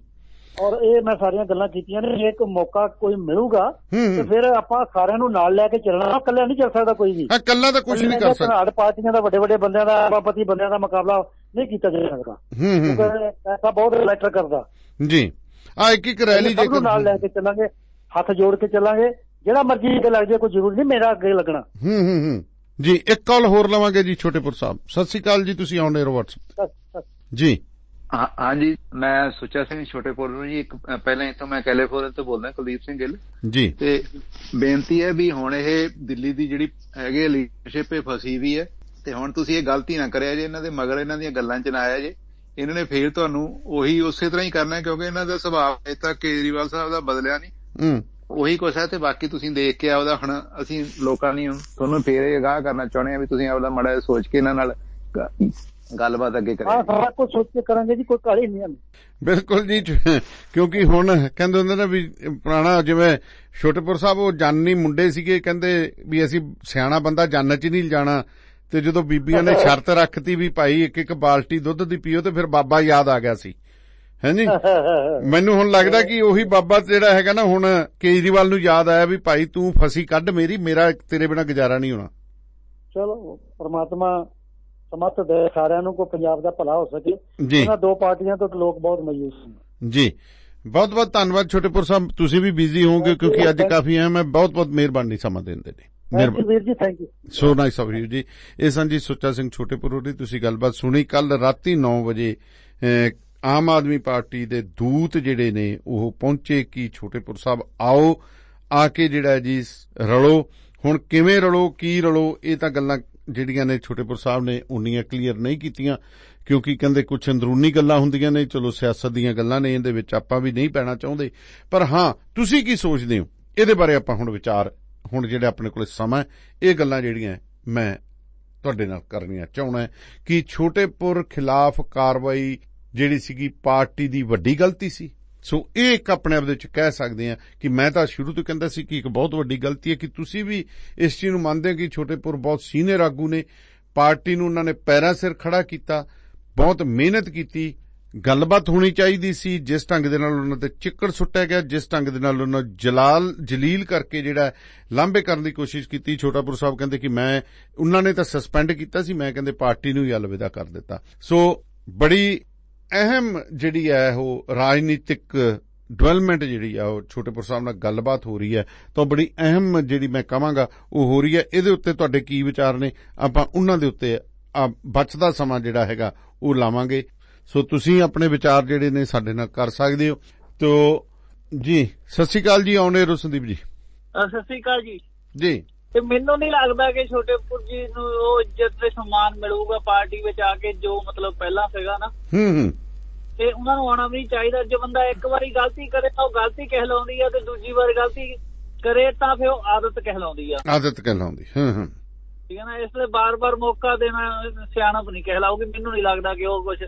S6: ਔਰ ਇਹ ਮੈਂ ਸਾਰੀਆਂ ਗੱਲਾਂ ਕੀਤੀਆਂ ਨੇ ਜੇ ਇੱਕ ਮੌਕਾ ਕੋਈ ਮਿਲੂਗਾ ਤੇ ਫਿਰ ਆਪਾਂ ਸਾਰਿਆਂ ਨੂੰ ਨਾਲ ਲੈ ਕੇ ਚੱਲਣਾ। ਇਕੱਲਾ ਨਹੀਂ ਚੱਲ ਸਕਦਾ ਕੋਈ ਵੀ।
S4: ਹਾਂ ਕੱਲਾ ਤਾਂ ਕੁਝ ਨਹੀਂ ਕਰ ਸਕਦਾ।
S6: ਧਨਾੜ ਪਾਰਟੀਆਂ ਦਾ ਵੱਡੇ ਵੱਡੇ ਬੰਦਿਆਂ ਦਾ ਸਭਾਪਤੀ ਬੰਦਿਆਂ ਦਾ ਮੁਕਾਬਲਾ ਨਹੀਂ ਕੀਤਾ ਜਾ ਸਕਦਾ।
S4: ਹੂੰ ਹੂੰ।
S6: ਕਿਉਂਕਿ ਐਸਾ ਬਹੁਤ ਮੈਟਰ ਕਰਦਾ।
S4: ਜੀ। ਆ ਇੱਕ ਇੱਕ ਰੈਲੀ
S6: ਨੂੰ ਨਾਲ ਲੈ ਕੇ ਚੱਲਾਂਗੇ ਹੱਥ ਜੋੜ ਕੇ ਚੱਲਾਂਗੇ। ਜਿਹੜਾ ਮਰਜ਼ੀ ਅੱਗੇ ਲੱਗ ਜਾਏ ਕੋਈ ਜ਼ਰੂਰੀ ਨਹੀਂ ਮੇਰਾ ਅੱਗੇ ਲੱਗਣਾ।
S4: ਹੂੰ ਹੂੰ ਹੂੰ। ਜੀ ਇੱਕ ਕਾਲ ਹੋਰ ਲਵਾਂਗੇ ਜੀ ਛੋਟੇਪੁਰ ਸਾਹਿਬ। ਸਤਿ ਸ਼੍ਰੀ ਅਕਾਲ ਜੀ ਤੁਸੀਂ ਆਉਣੇ ਰੋ WhatsApp। ਜੀ।
S7: ਹਾਂਜੀ ਮੈਂ ਸੁੱਚਾ ਸਿੰਘ ਛੋਟੇਪੁਰ ਨੂੰ ਜੀ ਇੱਕ ਪਹਿਲਾਂ ਇੱਥੋਂ ਮੈਂ ਕੈਲੀਫੋਰਨੀਆ ਤੋਂ ਬੋਲਦਾ ਕੁਲਦੀਪ ਸਿੰਘ ਗਿੱਲ।
S4: ਜੀ।
S7: ਤੇ ਬੇਨਤੀ ਹੈ ਵੀ ਹੁਣ ਇਹ ਦਿੱਲੀ ਦੀ ਜਿਹੜੀ ਹੈਗੇ ਲੀਡਰਸ਼ਿਪ ਇਹ ਫਸੀ ਵੀ ਹੈ। ਤੇ ਹੁਣ ਤੁਸੀਂ ਇਹ ਗਲਤੀ ਨਾ ਕਰਿਆ ਜੇ ਇਹਨਾਂ ਦੇ ਮਗਰ ਇਹਨਾਂ ਦੀਆਂ ਗੱਲਾਂ ਚ ਨਾ ਆਇਆ ਜੇ। ਇਹਨਾਂ ਨੇ ਫੇਰ ਤੁਹਾਨੂੰ ਉਹੀ ਉਸੇ ਤਰ੍ਹਾਂ ਹੀ ਕਰਨਾ ਕਿਉਂਕਿ ਇਹਨਾਂ ਦਾ ਸੁਭਾਅ ਅਜੇ ਤੱਕ ਕੇਜਰੀਵਾਲ ਸਾਹਿਬ ਦਾ ਬਦਲਿਆ ਨਹੀਂ।
S4: ਹੂੰ।
S7: ਉਹੀ ਕੁਛ ਹੈ ਤੇ ਬਾਕੀ ਤੁਸੀਂ ਦੇਖ ਕੇ ਆਉਦਾ ਹੁਣ ਅਸੀਂ ਲੋਕਾਂ ਨਹੀਂ ਤੁਹਾਨੂੰ ਫੇਰ ਇਹ ਅਗਾਹ ਕਰਨਾ ਚਾਹੁੰਦੇ ਆ ਵੀ ਤੁਸੀਂ ਆਪਦਾ ਮੜਾ ਸੋਚ ਕੇ ਇਹਨਾਂ ਨਾਲ ਗੱਲਬਾਤ ਅੱਗੇ
S6: ਹਾਂ
S7: ਕਰਿਓ
S6: ਸਾਰਾ ਕੁਝ ਸੋਚ ਕੇ ਕਰਾਂਗੇ ਜੀ ਕੋਈ ਕਾਹਲੀ ਨਹੀਂ ਹੈ।
S4: ਬਿਲਕੁਲ ਜੀ ਕਿਉਂਕਿ ਹੁਣ ਕਹਿੰਦੇ ਹੁੰਦੇ ਨੇ ਵੀ ਪੁਰਾਣਾ ਜਿਵੇਂ ਛੋਟੇਪੁਰ ਸਾਹਿਬ ਉਹ ਜਾਨੀ ਮੁੰਡੇ ਸੀਗੇ ਕਹਿੰਦੇ ਵੀ ਅਸੀਂ ਸਿਆਣਾ ਬੰਦਾ ਜੰਨ ਚ ਨਹੀਂ ਜਾਣਾ। ਤੇ ਜਦੋਂ ਬੀਬੀਆਂ ਨੇ ਸ਼ਰਤ ਰੱਖਤੀ ਵੀ ਭਾਈ ਇੱਕ ਇੱਕ ਬਾਲਟੀ ਦੁੱਧ ਦੀ ਪੀਓ ਤੇ ਫਿਰ ਬਾਬਾ ਯਾਦ ਆ ਗਿਆ ਸੀ। ਹੈਂਜੀ ਮੈਨੂੰ ਹੁਣ ਲੱਗਦਾ ਕਿ ਉਹੀ ਬਾਬਾ ਜਿਹੜਾ ਹੈਗਾ ਨਾ ਹੁਣ ਕੇਜਰੀਵਾਲ ਨੂੰ ਯਾਦ ਆਇਆ ਵੀ ਭਾਈ ਤੂੰ ਫਸੀ ਕੱਢ ਮੇਰੀ ਮੇਰਾ ਤੇਰੇ ਬਿਨਾ ਗੁਜ਼ਾਰਾ ਨਹੀਂ ਹੋਣਾ।
S6: ਚਲੋ ਪ੍ਰਮਾਤਮਾ ਸਮਤ ਦੇ ਸਾਰਿਆਂ ਨੂੰ ਕੋ ਪੰਜਾਬ ਦਾ ਭਲਾ ਹੋ ਸਕੇ। ਇਹਨਾਂ ਦੋ ਪਾਰਟੀਆਂ ਤੋਂ ਲੋਕ ਬਹੁਤ ਮਾਯੂਸ ਹਨ
S4: ਜੀ। ਬਹੁਤ ਬਹੁਤ ਧੰਨਵਾਦ ਛੋਟੇਪੁਰ ਸਾਹਿਬ। ਤੁਸੀਂ ਵੀ ਬਿਜ਼ੀ ਹੋਵੋਗੇ ਕਿਉਂਕਿ ਅੱਜ ਕਾਫੀ ਹੈ। ਬਹੁਤ ਬਹੁਤ ਮਿਹਰਬਾਨੀ ਸਮਾਂ ਦੇਣ ਦੇ ਲਈ।
S6: ਥੈਂਕ
S4: ਮਿਹਰਬਾਨੀ।
S6: ਯੂ ਵੀਰ ਜੀ thank you
S4: so nice of you ਜੀ। ਇਹ ਸਨ ਜੀ ਸੁੱਚਾ ਸਿੰਘ ਛੋਟੇਪੁਰ ਦੀ ਤੁਸੀਂ ਗੱਲਬਾਤ ਸੁਣੀ। ਕੱਲ ਰਾਤੀ 9 ਵਜੇ ਆਮ ਆਦਮੀ ਪਾਰਟੀ ਦੇ ਦੂਤ ਜਿਹੜੇ ਨੇ ਉਹ ਪਹੁੰਚੇ ਕਿ ਛੋਟੇਪੁਰ ਸਾਹਿਬ ਆਓ ਆ ਕੇ ਜਿਹੜਾ ਜੀ ਰਲੋ। ਹੁਣ ਕਿਵੇਂ ਰਲੋ ਕੀ ਰਲੋ ਇਹ ਤਾਂ ਗੱਲਾਂ ਜਿਹੜੀਆਂ ਨੇ ਛੋਟੇਪੁਰ ਸਾਹਿਬ ਨੇ ਉਨੀਆਂ ਕਲੀਅਰ ਨਹੀਂ ਕੀਤੀਆਂ, ਕਿਉਂਕਿ ਕਹਿੰਦੇ ਕੁਝ ਅੰਦਰੂਨੀ ਗੱਲਾਂ ਹੁੰਦੀਆਂ ਨੇ, ਚਲੋ ਸਿਆਸਤ ਦੀਆਂ ਗੱਲਾਂ ਨੇ, ਇਹਦੇ ਵਿੱਚ ਆਪਾਂ ਵੀ ਨਹੀਂ ਪੈਣਾ ਚਾਹੁੰਦੇ। ਪਰ ਹਾਂ, ਤੁਸੀਂ ਕੀ ਸੋਚਦੇ ਹੋ? ਇਹਦੇ ਬਾਰੇ ਆਪਾਂ ਹੁਣ ਵਿਚਾਰ, ਹੁਣ ਜਿਹੜਾ ਆਪਣੇ ਕੋਲ ਸਮਾਂ ਇਹ ਗੱਲਾਂ ਜਿਹੜੀਆਂ ਮੈਂ ਤੁਹਾਡੇ ਨਾਲ ਕਰਨੀਆਂ ਚਾਹੁੰਦਾ ਕਿ ਛੋਟੇਪੁਰ ਖਿਲਾਫ ਕਾਰਵਾਈ ਜਿਹੜੀ ਸੀਗੀ ਪਾਰਟੀ ਦੀ ਵੱਡੀ ਗਲਤੀ ਸੀ ਸੋ ਇਹ ਇੱਕ ਆਪਣੇ ਆਪ ਦੇ ਵਿੱਚ ਕਹਿ ਸਕਦੇ ਆ ਕਿ ਮੈਂ ਤਾਂ ਸ਼ੁਰੂ ਤੋਂ ਕਹਿੰਦਾ ਸੀ ਕਿ ਇੱਕ ਬਹੁਤ ਵੱਡੀ ਗਲਤੀ ਹੈ ਕਿ ਤੁਸੀਂ ਵੀ ਇਸ ਚੀਜ਼ ਨੂੰ ਮੰਨਦੇ ਹੋ ਕਿ ਛੋਟੇਪੁਰ ਬਹੁਤ ਸੀਨੀਅਰ ਆਗੂ ਨੇ, ਪਾਰਟੀ ਨੂੰ ਉਹਨਾਂ ਨੇ ਪੈਰਾਂ ਸਿਰ ਖੜਾ ਕੀਤਾ, ਬਹੁਤ ਮਿਹਨਤ ਕੀਤੀ, ਗੱਲਬਾਤ ਹੋਣੀ ਚਾਹੀਦੀ ਸੀ, ਜਿਸ ਢੰਗ ਦੇ ਨਾਲ ਉਹਨਾਂ ਤੇ ਚਿੱਕੜ ਸੁੱਟਿਆ ਗਿਆ, ਜਿਸ ਢੰਗ ਦੇ ਨਾਲ ਉਹਨਾਂ ਨੂੰ ਜਲਾਲ, ਜਲੀਲ ਕਰਕੇ ਜਿਹੜਾ ਲਾਂਬੇ ਕਰਨ ਦੀ ਕੋਸ਼ਿਸ਼ ਕੀਤੀ ਛੋਟਾਪੁਰ ਸਾਹਿਬ ਕਹਿੰਦੇ ਕਿ ਮੈਂ, ਉਹਨਾਂ ਨੇ ਤਾਂ ਸਸਪੈਂਡ ਕੀਤਾ ਸੀ, ਮੈਂ ਕਹਿੰਦੇ ਪਾਰਟੀ ਨੂੰ ਹੀ ਅਲਵਿਦਾ ਕਰ ਦਿੱਤਾ। ਸੋ ਬੜੀ ਅਹਿਮ ਜਿਹੜੀ ਹੈ ਉਹ ਰਾਜਨੀਤਿਕ ਡਿਵੈਲਪਮੈਂਟ ਜਿਹੜੀ ਆ ਉਹ ਛੋਟੇਪੁਰ ਸਾਹਿਬ ਨਾਲ ਗੱਲਬਾਤ ਹੋ ਰਹੀ ਹੈ ਤਾਂ ਬੜੀ ਅਹਿਮ ਜਿਹੜੀ ਮੈਂ ਕਹਾਂਗਾ ਉਹ ਹੋ ਰਹੀ ਹੈ। ਇਹਦੇ ਉੱਤੇ ਤੁਹਾਡੇ ਕੀ ਵਿਚਾਰ ਨੇ? ਆਪਾਂ ਉਹਨਾਂ ਦੇ ਉੱਤੇ ਆ ਬਚਦਾ ਸਮਾਂ ਜਿਹੜਾ ਹੈਗਾ ਉਹ ਲਾਵਾਂਗੇ। ਸੋ ਤੁਸੀਂ ਆਪਣੇ ਵਿਚਾਰ ਜਿਹੜੇ ਨੇ ਸਾਡੇ ਨਾਲ ਕਰ ਸਕਦੇ ਹੋ। ਤੋ ਜੀ ਸਤਿ ਸ਼੍ਰੀ ਅਕਾਲ ਜੀ ਆਉਣੇ ਰੋ ਸੰਦੀਪ ਜੀ।
S8: ਸਤਿ ਸ੍ਰੀ ਅਕਾਲ ਜੀ।
S4: ਜੀ।
S8: ਤੇ ਮੈਨੂੰ ਨਹੀਂ ਲੱਗਦਾ ਕਿ ਛੋਟੇਪੁਰ ਜੀ ਨੂੰ ਉਹ ਇੱਜ਼ਤ ਤੇ ਸਨਮਾਨ ਮਿਲੂਗਾ ਪਾਰਟੀ ਵਿੱਚ ਆ ਕੇ ਜੋ ਮਤਲਬ ਪਹਿਲਾਂ ਸੀਗਾ ਨਾ।
S4: ਹੂੰ ਹੂੰ।
S8: ਤੇ ਉਹਨਾਂ ਨੂੰ ਆਉਣਾ ਵੀ ਨਹੀਂ ਚਾਹੀਦਾ। ਜੇ ਬੰਦਾ ਇੱਕ ਵਾਰੀ ਗਲਤੀ ਕਰੇ ਤਾਂ ਉਹ ਗਲਤੀ ਕਹਿਲਾਉਂਦੀ ਆ ਤੇ ਦੂਜੀ ਵਾਰ ਗਲਤੀ ਕਰੇ ਤਾਂ ਫਿਰ ਉਹ ਆਦਤ ਕਹਿਲਾਉਂਦੀ ਆ।
S4: ਆਦਤ ਕਹਿਲਾਉਂਦੀ ਹਾਂ ਹਾਂ।
S8: ਠੀਕ ਹੈ ਨਾ ਇਸ ਲਈ ਬਾਰ-ਬਾਰ ਮੌਕਾ ਦੇਣਾ ਸਿਆਣਪ ਨਹੀਂ ਕਹਿਲਾਊਗੀ ਮੈਨੂੰ ਨਹੀਂ ਲੱਗਦਾ ਕਿ ਉਹ ਕੁਝ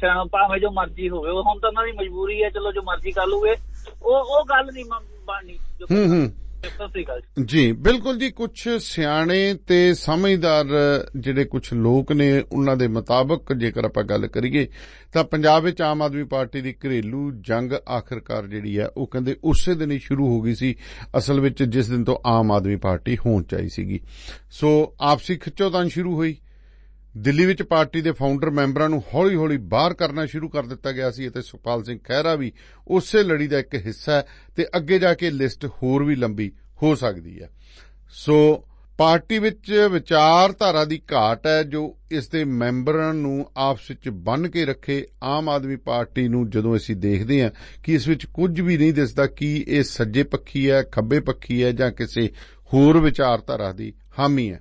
S8: ਸਿਆਣਪ ਭਾਵੇਂ ਜੋ ਮਰਜ਼ੀ ਹੋਵੇ। ਉਹ ਹੁਣ ਤਾਂ ਉਹਨਾਂ ਦੀ ਮਜਬੂਰੀ ਹੈ ਚਲੋ ਜੋ ਮਰਜ਼ੀ ਕਰ ਲੂਗੇ। ਉਹ ਉਹ ਗੱਲ ਨਹੀਂ ਬਣਨੀ।
S4: ਹੂੰ ਹੂੰ।
S8: ਸਤਿ ਸ੍ਰੀ ਅਕਾਲ ਜੀ।
S4: ਬਿਲਕੁਲ ਜੀ ਕੁਝ ਸਿਆਣੇ ਤੇ ਸਮਝਦਾਰ ਜਿਹੜੇ ਕੁਝ ਲੋਕ ਨੇ, ਉਹਨਾਂ ਦੇ ਮੁਤਾਬਕ ਜੇਕਰ ਆਪਾਂ ਗੱਲ ਕਰੀਏ, ਤਾਂ ਪੰਜਾਬ ਵਿੱਚ ਆਮ ਆਦਮੀ ਪਾਰਟੀ ਦੀ ਘਰੇਲੂ ਜੰਗ ਆਖਰਕਾਰ ਜਿਹੜੀ ਹੈ, ਉਹ ਕਹਿੰਦੇ ਉਸੇ ਦਿਨ ਹੀ ਸ਼ੁਰੂ ਹੋ ਗਈ ਸੀ, ਅਸਲ ਵਿੱਚ ਜਿਸ ਦਿਨ ਤੋਂ ਆਮ ਆਦਮੀ ਪਾਰਟੀ ਹੋਣ ਚਾਹੀ ਸੀਗੀ ਸੋ, ਆਪਸੀ ਖਿੱਚੋਤਾਣ ਸ਼ੁਰੂ ਹੋਈ ਦਿੱਲੀ ਵਿੱਚ ਪਾਰਟੀ ਦੇ ਫਾਊਂਡਰ ਮੈਂਬਰਾਂ ਨੂੰ ਹੌਲੀ-ਹੌਲੀ ਬਾਹਰ ਕਰਨਾ ਸ਼ੁਰੂ ਕਰ ਦਿੱਤਾ ਗਿਆ ਸੀ ਅਤੇ ਸੁਖਪਾਲ ਸਿੰਘ ਖਹਿਰਾ ਵੀ ਉਸੇ ਲੜੀ ਦਾ ਇੱਕ ਹਿੱਸਾ ਹੈ ਤੇ ਅੱਗੇ ਜਾ ਕੇ ਲਿਸਟ ਹੋਰ ਵੀ ਲੰਬੀ ਹੋ ਸਕਦੀ ਹੈ। ਸੋ ਪਾਰਟੀ ਵਿੱਚ ਵਿਚਾਰਧਾਰਾ ਦੀ ਘਾਟ ਹੈ ਜੋ ਇਸ ਦੇ ਮੈਂਬਰਾਂ ਨੂੰ ਆਪਸ ਵਿੱਚ ਬੰਨ ਕੇ ਰੱਖੇ। ਆਮ ਆਦਮੀ ਪਾਰਟੀ ਨੂੰ ਜਦੋਂ ਅਸੀਂ ਦੇਖਦੇ ਹਾਂ ਕਿ ਇਸ ਵਿੱਚ ਕੁਝ ਵੀ ਨਹੀਂ ਦਿਸਦਾ ਕਿ ਇਹ ਸੱਜੇ ਪੱਖੀ ਹੈ, ਖੱਬੇ ਪੱਖੀ ਹੈ ਜਾਂ ਕਿਸੇ ਹੋਰ ਵਿਚਾਰਧਾਰਾ ਦੀ ਹਾਮੀ ਹੈ।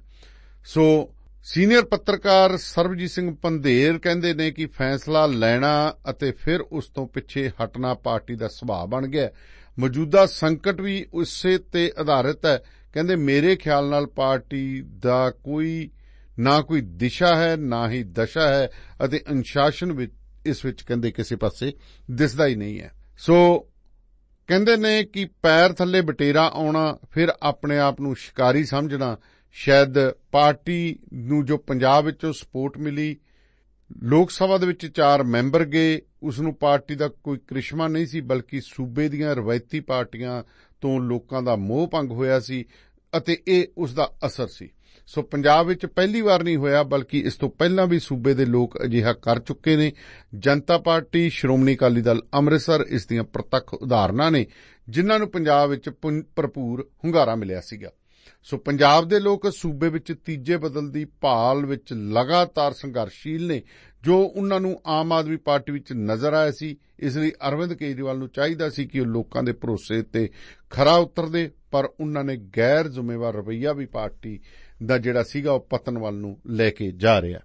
S4: ਸੋ ਸੀਨੀਅਰ ਪੱਤਰਕਾਰ ਸਰਬਜੀਤ ਸਿੰਘ ਪੰਧੇਰ ਕਹਿੰਦੇ ਨੇ ਕਿ ਫੈਸਲਾ ਲੈਣਾ ਅਤੇ ਫਿਰ ਉਸ ਤੋਂ ਪਿੱਛੇ ਹਟਣਾ ਪਾਰਟੀ ਦਾ ਸੁਭਾਅ ਬਣ ਗਿਆ ਹੈ। ਮੌਜੂਦਾ ਸੰਕਟ ਵੀ ਉਸੇ ਤੇ ਆਧਾਰਿਤ ਹੈ ਕਹਿੰਦੇ, ਮੇਰੇ ਖਿਆਲ ਨਾਲ ਪਾਰਟੀ ਦਾ ਕੋਈ, ਨਾ ਕੋਈ ਦਿਸ਼ਾ ਹੈ, ਨਾ ਹੀ ਦਸ਼ਾ ਹੈ ਅਤੇ ਅਨੁਸ਼ਾਸਨ ਵਿੱਚ, ਇਸ ਵਿੱਚ ਕਹਿੰਦੇ ਕਿਸੇ ਪਾਸੇ ਦਿਸਦਾ ਹੀ ਨਹੀਂ ਹੈ ਸੋ ਕਹਿੰਦੇ ਨੇ ਕਿ ਪੈਰ ਥੱਲੇ ਬਟੇਰਾ ਆਉਣਾ, ਫਿਰ ਆਪਣੇ ਆਪ ਨੂੰ ਸ਼ਿਕਾਰੀ ਸਮਝਣਾ ਸ਼ਾਇਦ ਪਾਰਟੀ ਨੂੰ ਜੋ ਪੰਜਾਬ ਵਿੱਚੋਂ ਸਪੋਰਟ ਮਿਲੀ, ਲੋਕ ਸਭਾ ਦੇ ਵਿੱਚ ਚਾਰ ਮੈਂਬਰ ਗਏ ਉਸ ਨੂੰ ਪਾਰਟੀ ਦਾ ਕੋਈ ਕ੍ਰਿਸ਼ਮਾ ਨਹੀਂ ਸੀ, ਬਲਕਿ ਸੂਬੇ ਦੀਆਂ ਰਵਾਇਤੀ ਪਾਰਟੀਆਂ ਤੋਂ ਲੋਕਾਂ ਦਾ ਮੋਹ ਭੰਗ ਹੋਇਆ ਸੀ ਅਤੇ ਇਹ ਉਸ ਦਾ ਅਸਰ ਸੀ। ਸੋ ਪੰਜਾਬ ਵਿੱਚ ਪਹਿਲੀ ਵਾਰ ਨਹੀਂ ਹੋਇਆ, ਬਲਕਿ ਇਸ ਤੋਂ ਪਹਿਲਾਂ ਵੀ ਸੂਬੇ ਦੇ ਲੋਕ ਅਜਿਹਾ ਕਰ ਚੁੱਕੇ ਨੇ। ਜਨਤਾ ਪਾਰਟੀ, ਸ਼੍ਰੋਮਣੀ ਅਕਾਲੀ ਦਲ ਅੰਮ੍ਰਿਤਸਰ ਇਸ ਦੀਆਂ ਪ੍ਰਤੱਖ ਉਦਾਹਰਨਾਂ ਨੇ, ਜਿਨ੍ਹਾਂ ਨੂੰ ਪੰਜਾਬ ਵਿੱਚ ਪੁੰ- ਭਰਪੂਰ ਹੁੰਗਾਰਾ ਮਿਲਿਆ ਸੀਗਾ। ਸੋ ਪੰਜਾਬ ਦੇ ਲੋਕ ਸੂਬੇ ਵਿੱਚ ਤੀਜੇ ਬਦਲ ਦੀ ਭਾਲ ਵਿੱਚ ਲਗਾਤਾਰ ਸੰਘਰਸ਼ੀਲ ਨੇ, ਜੋ ਉਹਨਾਂ ਨੂੰ ਆਮ ਆਦਮੀ ਪਾਰਟੀ ਵਿੱਚ ਨਜ਼ਰ ਆਇਆ ਸੀ। ਇਸ ਲਈ ਅਰਵਿੰਦ ਕੇਜਰੀਵਾਲ ਨੂੰ ਚਾਹੀਦਾ ਸੀ ਕਿ ਉਹ ਲੋਕਾਂ ਦੇ ਭਰੋਸੇ ਤੇ ਖਰਾ ਉਤਰਦੇ, ਪਰ ਉਹਨਾਂ ਨੇ ਗੈਰ ਜ਼ਿੰਮੇਵਾਰ ਰਵੱਈਆ ਵੀ ਪਾਰਟੀ ਦਾ ਜਿਹੜਾ ਸੀਗਾ, ਉਹ ਪਤਨ ਵੱਲ ਨੂੰ ਲੈ ਕੇ ਜਾ ਰਿਹਾ।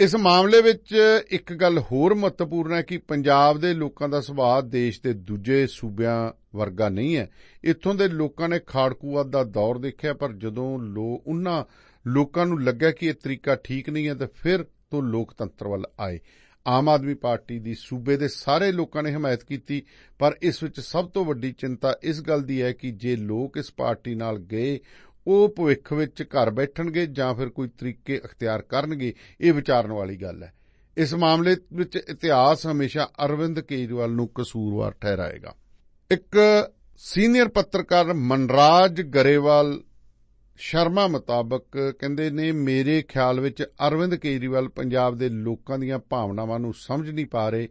S4: ਇਸ ਮਾਮਲੇ ਵਿੱਚ ਇੱਕ ਗੱਲ ਹੋਰ ਮਹੱਤਵਪੂਰਨ ਹੈ ਕਿ ਪੰਜਾਬ ਦੇ ਲੋਕਾਂ ਦਾ ਸੁਭਾਅ ਦੇਸ਼ ਦੇ ਦੂਜੇ ਸੂਬਿਆਂ ਵਰਗਾ ਨਹੀਂ ਹੈ। ਇੱਥੋਂ ਦੇ ਲੋਕਾਂ ਨੇ ਖਾੜਕੂਵਾਦ ਦਾ ਦੌਰ ਦੇਖਿਆ, ਪਰ ਜਦੋਂ ਲੋ, ਉਹਨਾਂ ਲੋਕਾਂ ਨੂੰ ਲੱਗਿਆ ਕਿ ਇਹ ਤਰੀਕਾ ਠੀਕ ਨਹੀਂ ਹੈ, ਤਾਂ ਫਿਰ ਤੋਂ ਲੋਕਤੰਤਰ ਵੱਲ ਆਏ। ਆਮ ਆਦਮੀ ਪਾਰਟੀ ਦੀ ਸੂਬੇ ਦੇ ਸਾਰੇ ਲੋਕਾਂ ਨੇ ਹਮਾਇਤ ਕੀਤੀ, ਪਰ ਇਸ ਵਿੱਚ ਸਭ ਤੋਂ ਵੱਡੀ ਚਿੰਤਾ ਇਸ ਗੱਲ ਦੀ ਹੈ ਕਿ ਜੇ ਲੋਕ ਇਸ ਪਾਰਟੀ ਨਾਲ ਗਏ ਉਹ ਭਵਿੱਖ ਵਿੱਚ ਘਰ ਬੈਠਣਗੇ ਜਾਂ ਫਿਰ ਕੋਈ ਤਰੀਕੇ ਅਖਤਿਆਰ ਕਰਨਗੇ, ਇਹ ਵਿਚਾਰਨ ਵਾਲੀ ਗੱਲ ਹੈ। ਇਸ ਮਾਮਲੇ ਵਿੱਚ ਇਤਿਹਾਸ ਹਮੇਸ਼ਾ ਅਰਵਿੰਦ ਕੇਜਰੀਵਾਲ ਨੂੰ ਕਸੂਰਵਾਰ ਠਹਿਰਾਏਗਾ। ਇੱਕ ਸੀਨੀਅਰ ਪੱਤਰਕਾਰ ਮਨਰਾਜ ਗਰੇਵਾਲ ਸ਼ਰਮਾ ਮੁਤਾਬਕ ਕਹਿੰਦੇ ਨੇ, ਮੇਰੇ ਖਿਆਲ ਵਿੱਚ ਅਰਵਿੰਦ ਕੇਜਰੀਵਾਲ ਪੰਜਾਬ ਦੇ ਲੋਕਾਂ ਦੀਆਂ ਭਾਵਨਾਵਾਂ ਨੂੰ ਸਮਝ ਨਹੀਂ ਪਾ ਰਹੇ।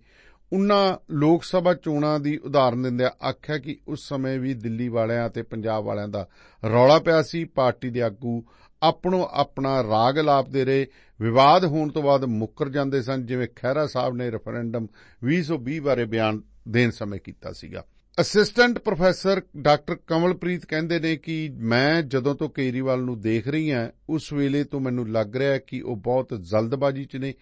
S4: ਉਨ੍ਹਾਂ ਲੋਕ ਸਭਾ ਚੋਣਾਂ ਦੀ ਉਦਾਹਰਨ ਦਿੰਦਿਆਂ ਆਖਿਆ ਕਿ ਉਸ ਸਮੇਂ ਵੀ ਦਿੱਲੀ ਵਾਲਿਆਂ ਅਤੇ ਪੰਜਾਬ ਵਾਲਿਆਂ ਦਾ ਰੌਲਾ ਪਿਆ ਸੀ। ਪਾਰਟੀ ਦੇ ਆਗੂ ਆਪਣੋ ਆਪਣਾ ਰਾਗ ਲਾਪਦੇ ਰਹੇ। ਵਿਵਾਦ ਹੋਣ ਤੋਂ ਬਾਅਦ ਮੁੱਕਰ ਜਾਂਦੇ ਸਨ। ਜਿਵੇਂ ਖਹਿਰਾ ਸਾਹਿਬ ਨੇ ਰੈਫਰੈਂਡਮ 2020 ਬਾਰੇ ਬਿਆਨ ਦੇਣ ਸਮੇਂ ਕੀਤਾ ਸੀਗਾ। ਅਸਿਸਟੈਂਟ ਪ੍ਰੋਫੈਸਰ ਡਾਕਟਰ ਕਮਲਪ੍ਰੀਤ ਕਹਿੰਦੇ ਨੇ ਕਿ ਮੈਂ ਜਦੋਂ ਤੋਂ ਕੇਜਰੀਵਾਲ ਨੂੰ ਦੇਖ ਰਹੀ ਹਾਂ, ਉਸ ਵੇਲੇ ਤੋਂ ਮੈਨੂੰ ਲੱਗ ਰਿਹਾ ਹੈ ਕਿ ਉਹ ਬਹੁਤ ਜਲਦਬਾਜ਼ੀ 'ਚ ਨੇ।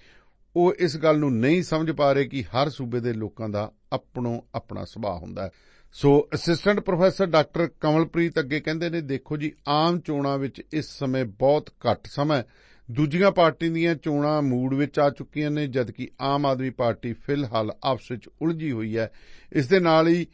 S4: ਉਹ ਇਸ ਗੱਲ ਨੂੰ ਨਹੀਂ ਸਮਝ ਪਾ ਰਹੇ ਕਿ ਹਰ ਸੂਬੇ ਦੇ ਲੋਕਾਂ ਦਾ ਆਪਣੋ ਆਪਣਾ ਸੁਭਾਅ ਹੁੰਦਾ ਹੈ। So assistant professor doctor Kamalpreet ਅੱਗੇ ਕਹਿੰਦੇ ਨੇ, ਦੇਖੋ ਜੀ, ਆਮ ਚੋਣਾਂ ਵਿੱਚ ਇਸ ਸਮੇਂ ਬਹੁਤ ਘੱਟ ਸਮਾਂ ਹੈ। ਦੂਜੀਆਂ ਪਾਰਟੀਆਂ ਦੀਆਂ ਚੋਣਾਂ ਮੂਡ ਵਿੱਚ ਆ ਚੁੱਕੀਆਂ ਨੇ, ਜਦਕਿ ਆਮ ਆਦਮੀ ਪਾਰਟੀ ਫਿਲਹਾਲ ਆਪਸ ਵਿੱਚ ਉਲਝੀ ਹੋਈ ਹੈ। ਇਸ ਦੇ ਨਾਲ ਹੀ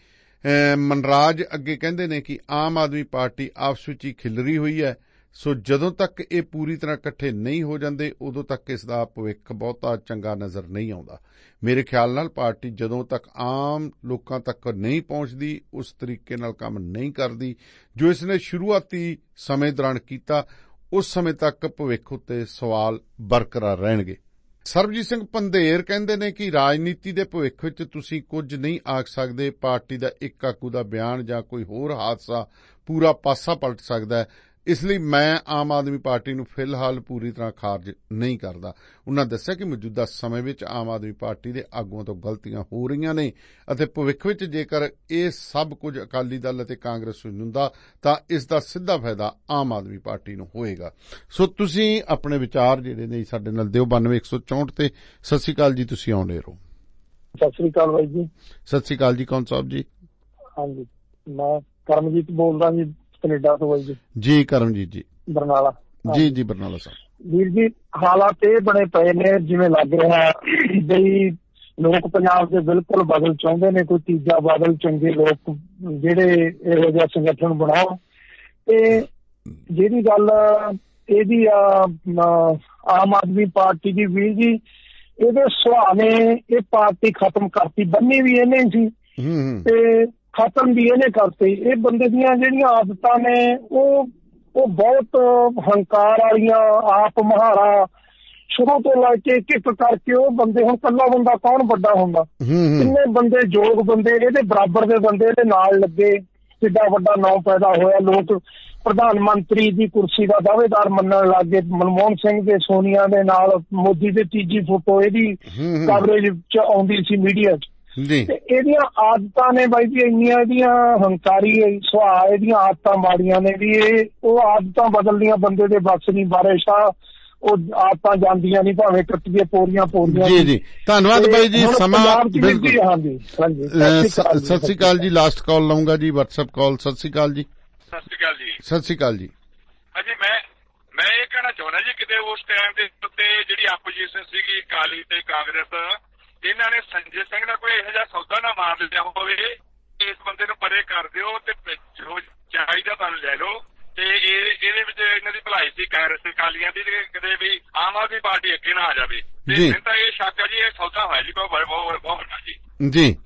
S4: ਮਨਰਾਜ ਅੱਗੇ ਕਹਿੰਦੇ ਨੇ ਕਿ ਆਮ ਆਦਮੀ ਪਾਰਟੀ ਆਪਸ ਵਿੱਚ ਹੀ ਖਿਲਰੀ ਹੋਈ ਹੈ। ਸੋ ਜਦੋਂ ਤੱਕ ਇਹ ਪੂਰੀ ਤਰ੍ਹਾਂ ਇਕੱਠੇ ਨਹੀਂ ਹੋ ਜਾਂਦੇ, ਉਦੋਂ ਤੱਕ ਇਸ ਦਾ ਭਵਿੱਖ ਬਹੁਤਾ ਚੰਗਾ ਨਜ਼ਰ ਨਹੀਂ ਆਉਂਦਾ। ਮੇਰੇ ਖਿਆਲ ਨਾਲ ਪਾਰਟੀ ਜਦੋਂ ਤੱਕ ਆਮ ਲੋਕਾਂ ਤੱਕ ਨਹੀਂ ਪਹੁੰਚਦੀ, ਉਸ ਤਰੀਕੇ ਨਾਲ ਕੰਮ ਨਹੀਂ ਕਰਦੀ। ਜੋ ਇਸ ਨੇ ਸ਼ੁਰੂਆਤੀ ਸਮੇਂ ਦੌਰਾਨ ਕੀਤਾ, ਉਸ ਸਮੇਂ ਤੱਕ ਭਵਿੱਖ ਉੱਤੇ ਸਵਾਲ ਬਰਕਰਾਰ ਰਹਿਣਗੇ। ਸਰਬਜੀਤ ਸਿੰਘ ਪੰਧੇਰ ਕਹਿੰਦੇ ਨੇ ਕਿ ਰਾਜਨੀਤੀ ਦੇ ਭਵਿੱਖ ਵਿੱਚ ਤੁਸੀਂ ਕੁਝ ਨਹੀਂ ਆਖ ਸਕਦੇ, ਪਾਰਟੀ ਦਾ ਇੱਕ ਆਗੂ ਦਾ ਬਿਆਨ ਜਾਂ ਕੋਈ ਹੋਰ ਹਾਦਸਾ ਪੂਰਾ ਪਾਸਾ ਪਲਟ ਸਕਦਾ ਹੈ। ਇਸ ਲਈ ਮੈਂ ਆਮ ਆਦਮੀ ਪਾਰਟੀ ਨੂੰ ਫਿਲਹਾਲ ਪੂਰੀ ਤਰ੍ਹਾਂ ਖਾਰਜ ਨਹੀਂ ਕਰਦਾ। ਉਹਨਾਂ ਦੱਸਿਆ ਕਿ ਮੌਜੂਦਾ ਸਮੇਂ ਵਿੱਚ ਆਮ ਆਦਮੀ ਪਾਰਟੀ ਦੇ ਆਗੂਆਂ ਤੋਂ ਗਲਤੀਆਂ ਹੋ ਰਹੀਆਂ ਨੇ ਅਤੇ ਭਵਿੱਖ ਵਿੱਚ ਜੇਕਰ ਇਹ ਸਭ ਕੁਝ ਅਕਾਲੀ ਦਲ ਅਤੇ ਕਾਂਗਰਸ ਨੂੰ ਹੁੰਦਾ ਤਾਂ ਇਸ ਦਾ ਸਿੱਧਾ ਫਾਇਦਾ ਆਮ ਆਦਮੀ ਪਾਰਟੀ ਨੂੰ ਹੋਏਗਾ। ਸੋ ਤੁਸੀਂ ਆਪਣੇ ਵਿਚਾਰ ਜਿਹੜੇ ਨੇ ਸਾਡੇ ਨਾਲ ਦਿਓ। 92164 ਤੇ ਸਤਿ ਸ਼੍ਰੀ ਅਕਾਲ ਜੀ ਤੁਸੀਂ ਆਉਂਦੇ ਰਹੋ।
S9: ਸਤਿ ਸ੍ਰੀ ਅਕਾਲ ਬਾਈ ਜੀ।
S4: ਸਤਿ ਸ਼੍ਰੀ ਅਕਾਲ ਜੀ ਕੌਣ ਸਾਹਿਬ ਜੀ?
S9: ਹਾਂਜੀ ਮੈਂ ਕਰਮਜੀਤ ਬੋਲਦਾ ਜੀ। ਕੈਨੇਡਾ ਤੋਂ ਬਾਈ ਜੀ।
S4: ਜੀ ਕਰਮਜੀਤ ਜੀ।
S9: ਬਰਨਾਲਾ।
S4: ਜੀ ਜੀ ਬਰਨਾਲਾ ਸਾਹਿਬ।
S9: ਵੀਰ ਜੀ ਹਾਲਾਤ ਇਹ ਬਣੇ ਪਏ ਨੇ ਜਿਵੇਂ ਲੱਗ ਰਿਹਾ ਹੈ ਬਈ ਲੋਕ ਪੰਜਾਬ ਦੇ ਬਿਲਕੁਲ ਬਦਲ ਚਾਹੁੰਦੇ ਨੇ ਕੋਈ ਤੀਜਾ ਬਦਲ ਚੰਗੇ ਲੋਕ ਜਿਹੜੇ ਇਹੋ ਜਿਹਾ ਸੰਗਠਨ ਬਣਾਓ। ਤੇ ਜਿਹੜੀ ਗੱਲ ਇਹਦੀ ਆਮ ਆਦਮੀ ਪਾਰਟੀ ਦੀ ਵੀਰ ਜੀ ਇਹਦੇ ਨੇ ਇਹ ਪਾਰਟੀ ਖਤਮ ਕਰਤੀ ਬੰਨੀ ਵੀ ਇਹਨੇ ਸੀ।
S4: ਹੂੰ ਹੂੰ।
S9: ਤੇ ਖਤਮ ਵੀ ਇਹਨੇ ਕਰਤੇ। ਇਹ ਬੰਦੇ ਦੀਆਂ ਜਿਹੜੀਆਂ ਆਦਤਾਂ ਨੇ ਉਹ ਉਹ ਬਹੁਤ ਹੰਕਾਰ ਵਾਲੀਆਂ ਆਪ ਮਹਾਰਾ। ਸ਼ੁਰੂ ਤੋਂ ਲੈ ਕੇ ਇੱਕ ਕਰਕੇ ਉਹ ਬੰਦੇ ਹੁਣ ਕੱਲਾ ਬੰਦਾ ਕੌਣ ਵੱਡਾ ਹੁੰਦਾ? ਕਿੰਨੇ ਬੰਦੇ ਯੋਗ ਬੰਦੇ ਇਹਦੇ ਬਰਾਬਰ ਦੇ ਬੰਦੇ ਇਹਦੇ ਨਾਲ ਲੱਗੇ। ਕਿੱਡਾ ਵੱਡਾ ਨਾਮ ਪੈਦਾ ਹੋਇਆ ਲੋਕ ਪ੍ਰਧਾਨ ਮੰਤਰੀ ਦੀ ਕੁਰਸੀ ਦਾ ਦਾਅਵੇਦਾਰ ਮੰਨਣ ਲੱਗੇ ਮਨਮੋਹਨ ਸਿੰਘ ਦੇ ਸੋਨੀਆ ਦੇ ਨਾਲ ਮੋਦੀ ਦੇ ਤੀਜੀ ਫੋਟੋ ਇਹਦੀ ਕਵਰੇਜ ਚ ਆਉਂਦੀ ਸੀ ਮੀਡੀਆ 'ਚ।
S4: ਜੀ।
S9: ਤੇ ਇਹਦੀਆਂ ਆਦਤਾਂ ਨੇ ਬਾਈ ਜੀ ਇੰਨੀਆਂ ਇਹਦੀਆਂ ਹੰਕਾਰੀ ਸੁਭਾਅ ਇਹਦੀਆਂ ਆਦਤਾਂ ਮਾੜੀਆਂ ਨੇ ਵੀ ਇਹ ਉਹ ਆਦਤਾਂ ਬਦਲਦੀਆਂ ਬੰਦੇ ਦੇ ਬਸ ਨਹੀਂ ਬਾਰਿਸ਼ਾ ਉਹ ਆਦਤਾਂ ਜਾਂਦੀਆਂ ਨਹੀਂ ਭਾਵੇਂ ਕੱਟੀਏ ਪੋਰੀਆਂ ਪੋਰੀਆਂ
S4: ਜੀ ਜੀ। ਧੰਨਵਾਦ ਬਾਈ ਜੀ ਸਮਾਂ ਬਿਲਕੁਲ।
S9: ਹਾਂਜੀ ਹਾਂਜੀ।
S4: ਸਤਿ ਸ਼੍ਰੀ ਅਕਾਲ ਜੀ ਲਾਸਟ ਕਾਲ ਲਵਾਂਗਾ ਜੀ WhatsApp ਕਾਲ ਸਤਿ ਸ਼੍ਰੀ ਅਕਾਲ ਜੀ।
S10: ਸਤਿ ਸ਼੍ਰੀ ਅਕਾਲ ਜੀ।
S4: ਸਤਿ ਸ਼੍ਰੀ ਅਕਾਲ ਜੀ।
S10: ਅਜੀ ਮੈਂ ਮੈਂ ਇਹ ਕਹਿਣਾ ਚਾਹੁੰਦਾ ਜੀ ਕਿਤੇ ਉਸ ਟਾਈਮ ਦੇ ਉੱਤੇ ਜਿਹੜੀ ਆਪੋਜੀਸ਼ਨ ਸੀਗੀ ਕਾਲੀ ਤੇ ਕਾਂਗਰਸ ਇਹਨਾਂ ਨੇ ਸੰਜੇ ਸਿੰਘ ਨਾਲ ਕੋਈ ਇਹੋ ਜਿਹਾ ਸੌਦਾ ਨਾ ਮਾਰ ਲਿਆ ਹੋਵੇ ਇਸ ਬੰਦੇ ਨੂੰ ਪਰੇ ਕਰ ਦਿਓ ਤੇ ਜੋ ਚਾਹੀਦਾ ਤੁਹਾਨੂੰ ਲੈ ਲਓ। ਤੇ ਇਹ ਇਹਦੇ ਵਿੱਚ ਇਹਨਾਂ ਦੀ ਭਲਾਈ ਸੀ ਕਾਂਗਰਸ ਅਕਾਲੀਆਂ ਦੀ ਕਦੇ ਵੀ ਆਮ ਆਦਮੀ ਪਾਰਟੀ ਅੱਗੇ ਨਾ ਆ ਜਾਵੇ।
S4: ਜੀ।
S10: ਤਾਂ ਇਹ ਸ਼ੱਕ ਹੈ ਜੀ ਇਹ ਸੌਦਾ ਹੋਇਆ ਜੀ ਬਹੁਤ ਬਹੁਤ ਬਹੁਤ ਜੀ।
S4: ਜੀ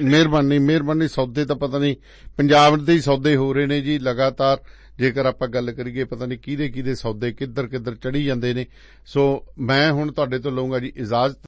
S4: ਮਿਹਰਬਾਨੀ ਮਿਹਰਬਾਨੀ ਸੌਦੇ ਤਾਂ ਪਤਾ ਨਹੀਂ ਪੰਜਾਬ ਦੇ ਹੀ ਸੌਦੇ ਹੋ ਰਹੇ ਨੇ ਜੀ ਲਗਾਤਾਰ। ਜੇਕਰ ਆਪਾਂ ਗੱਲ ਕਰੀਏ ਪਤਾ ਨਹੀਂ ਕਿਹਦੇ ਕਿਹਦੇ ਸੌਦੇ ਕਿੱਧਰ ਕਿੱਧਰ ਚੜੀ ਜਾਂਦੇ ਨੇ। ਸੋ ਮੈਂ ਹੁਣ ਤੁਹਾਡੇ ਤੋਂ ਲਵਾਂਗਾ ਜੀ ਇਜਾਜ਼ਤ।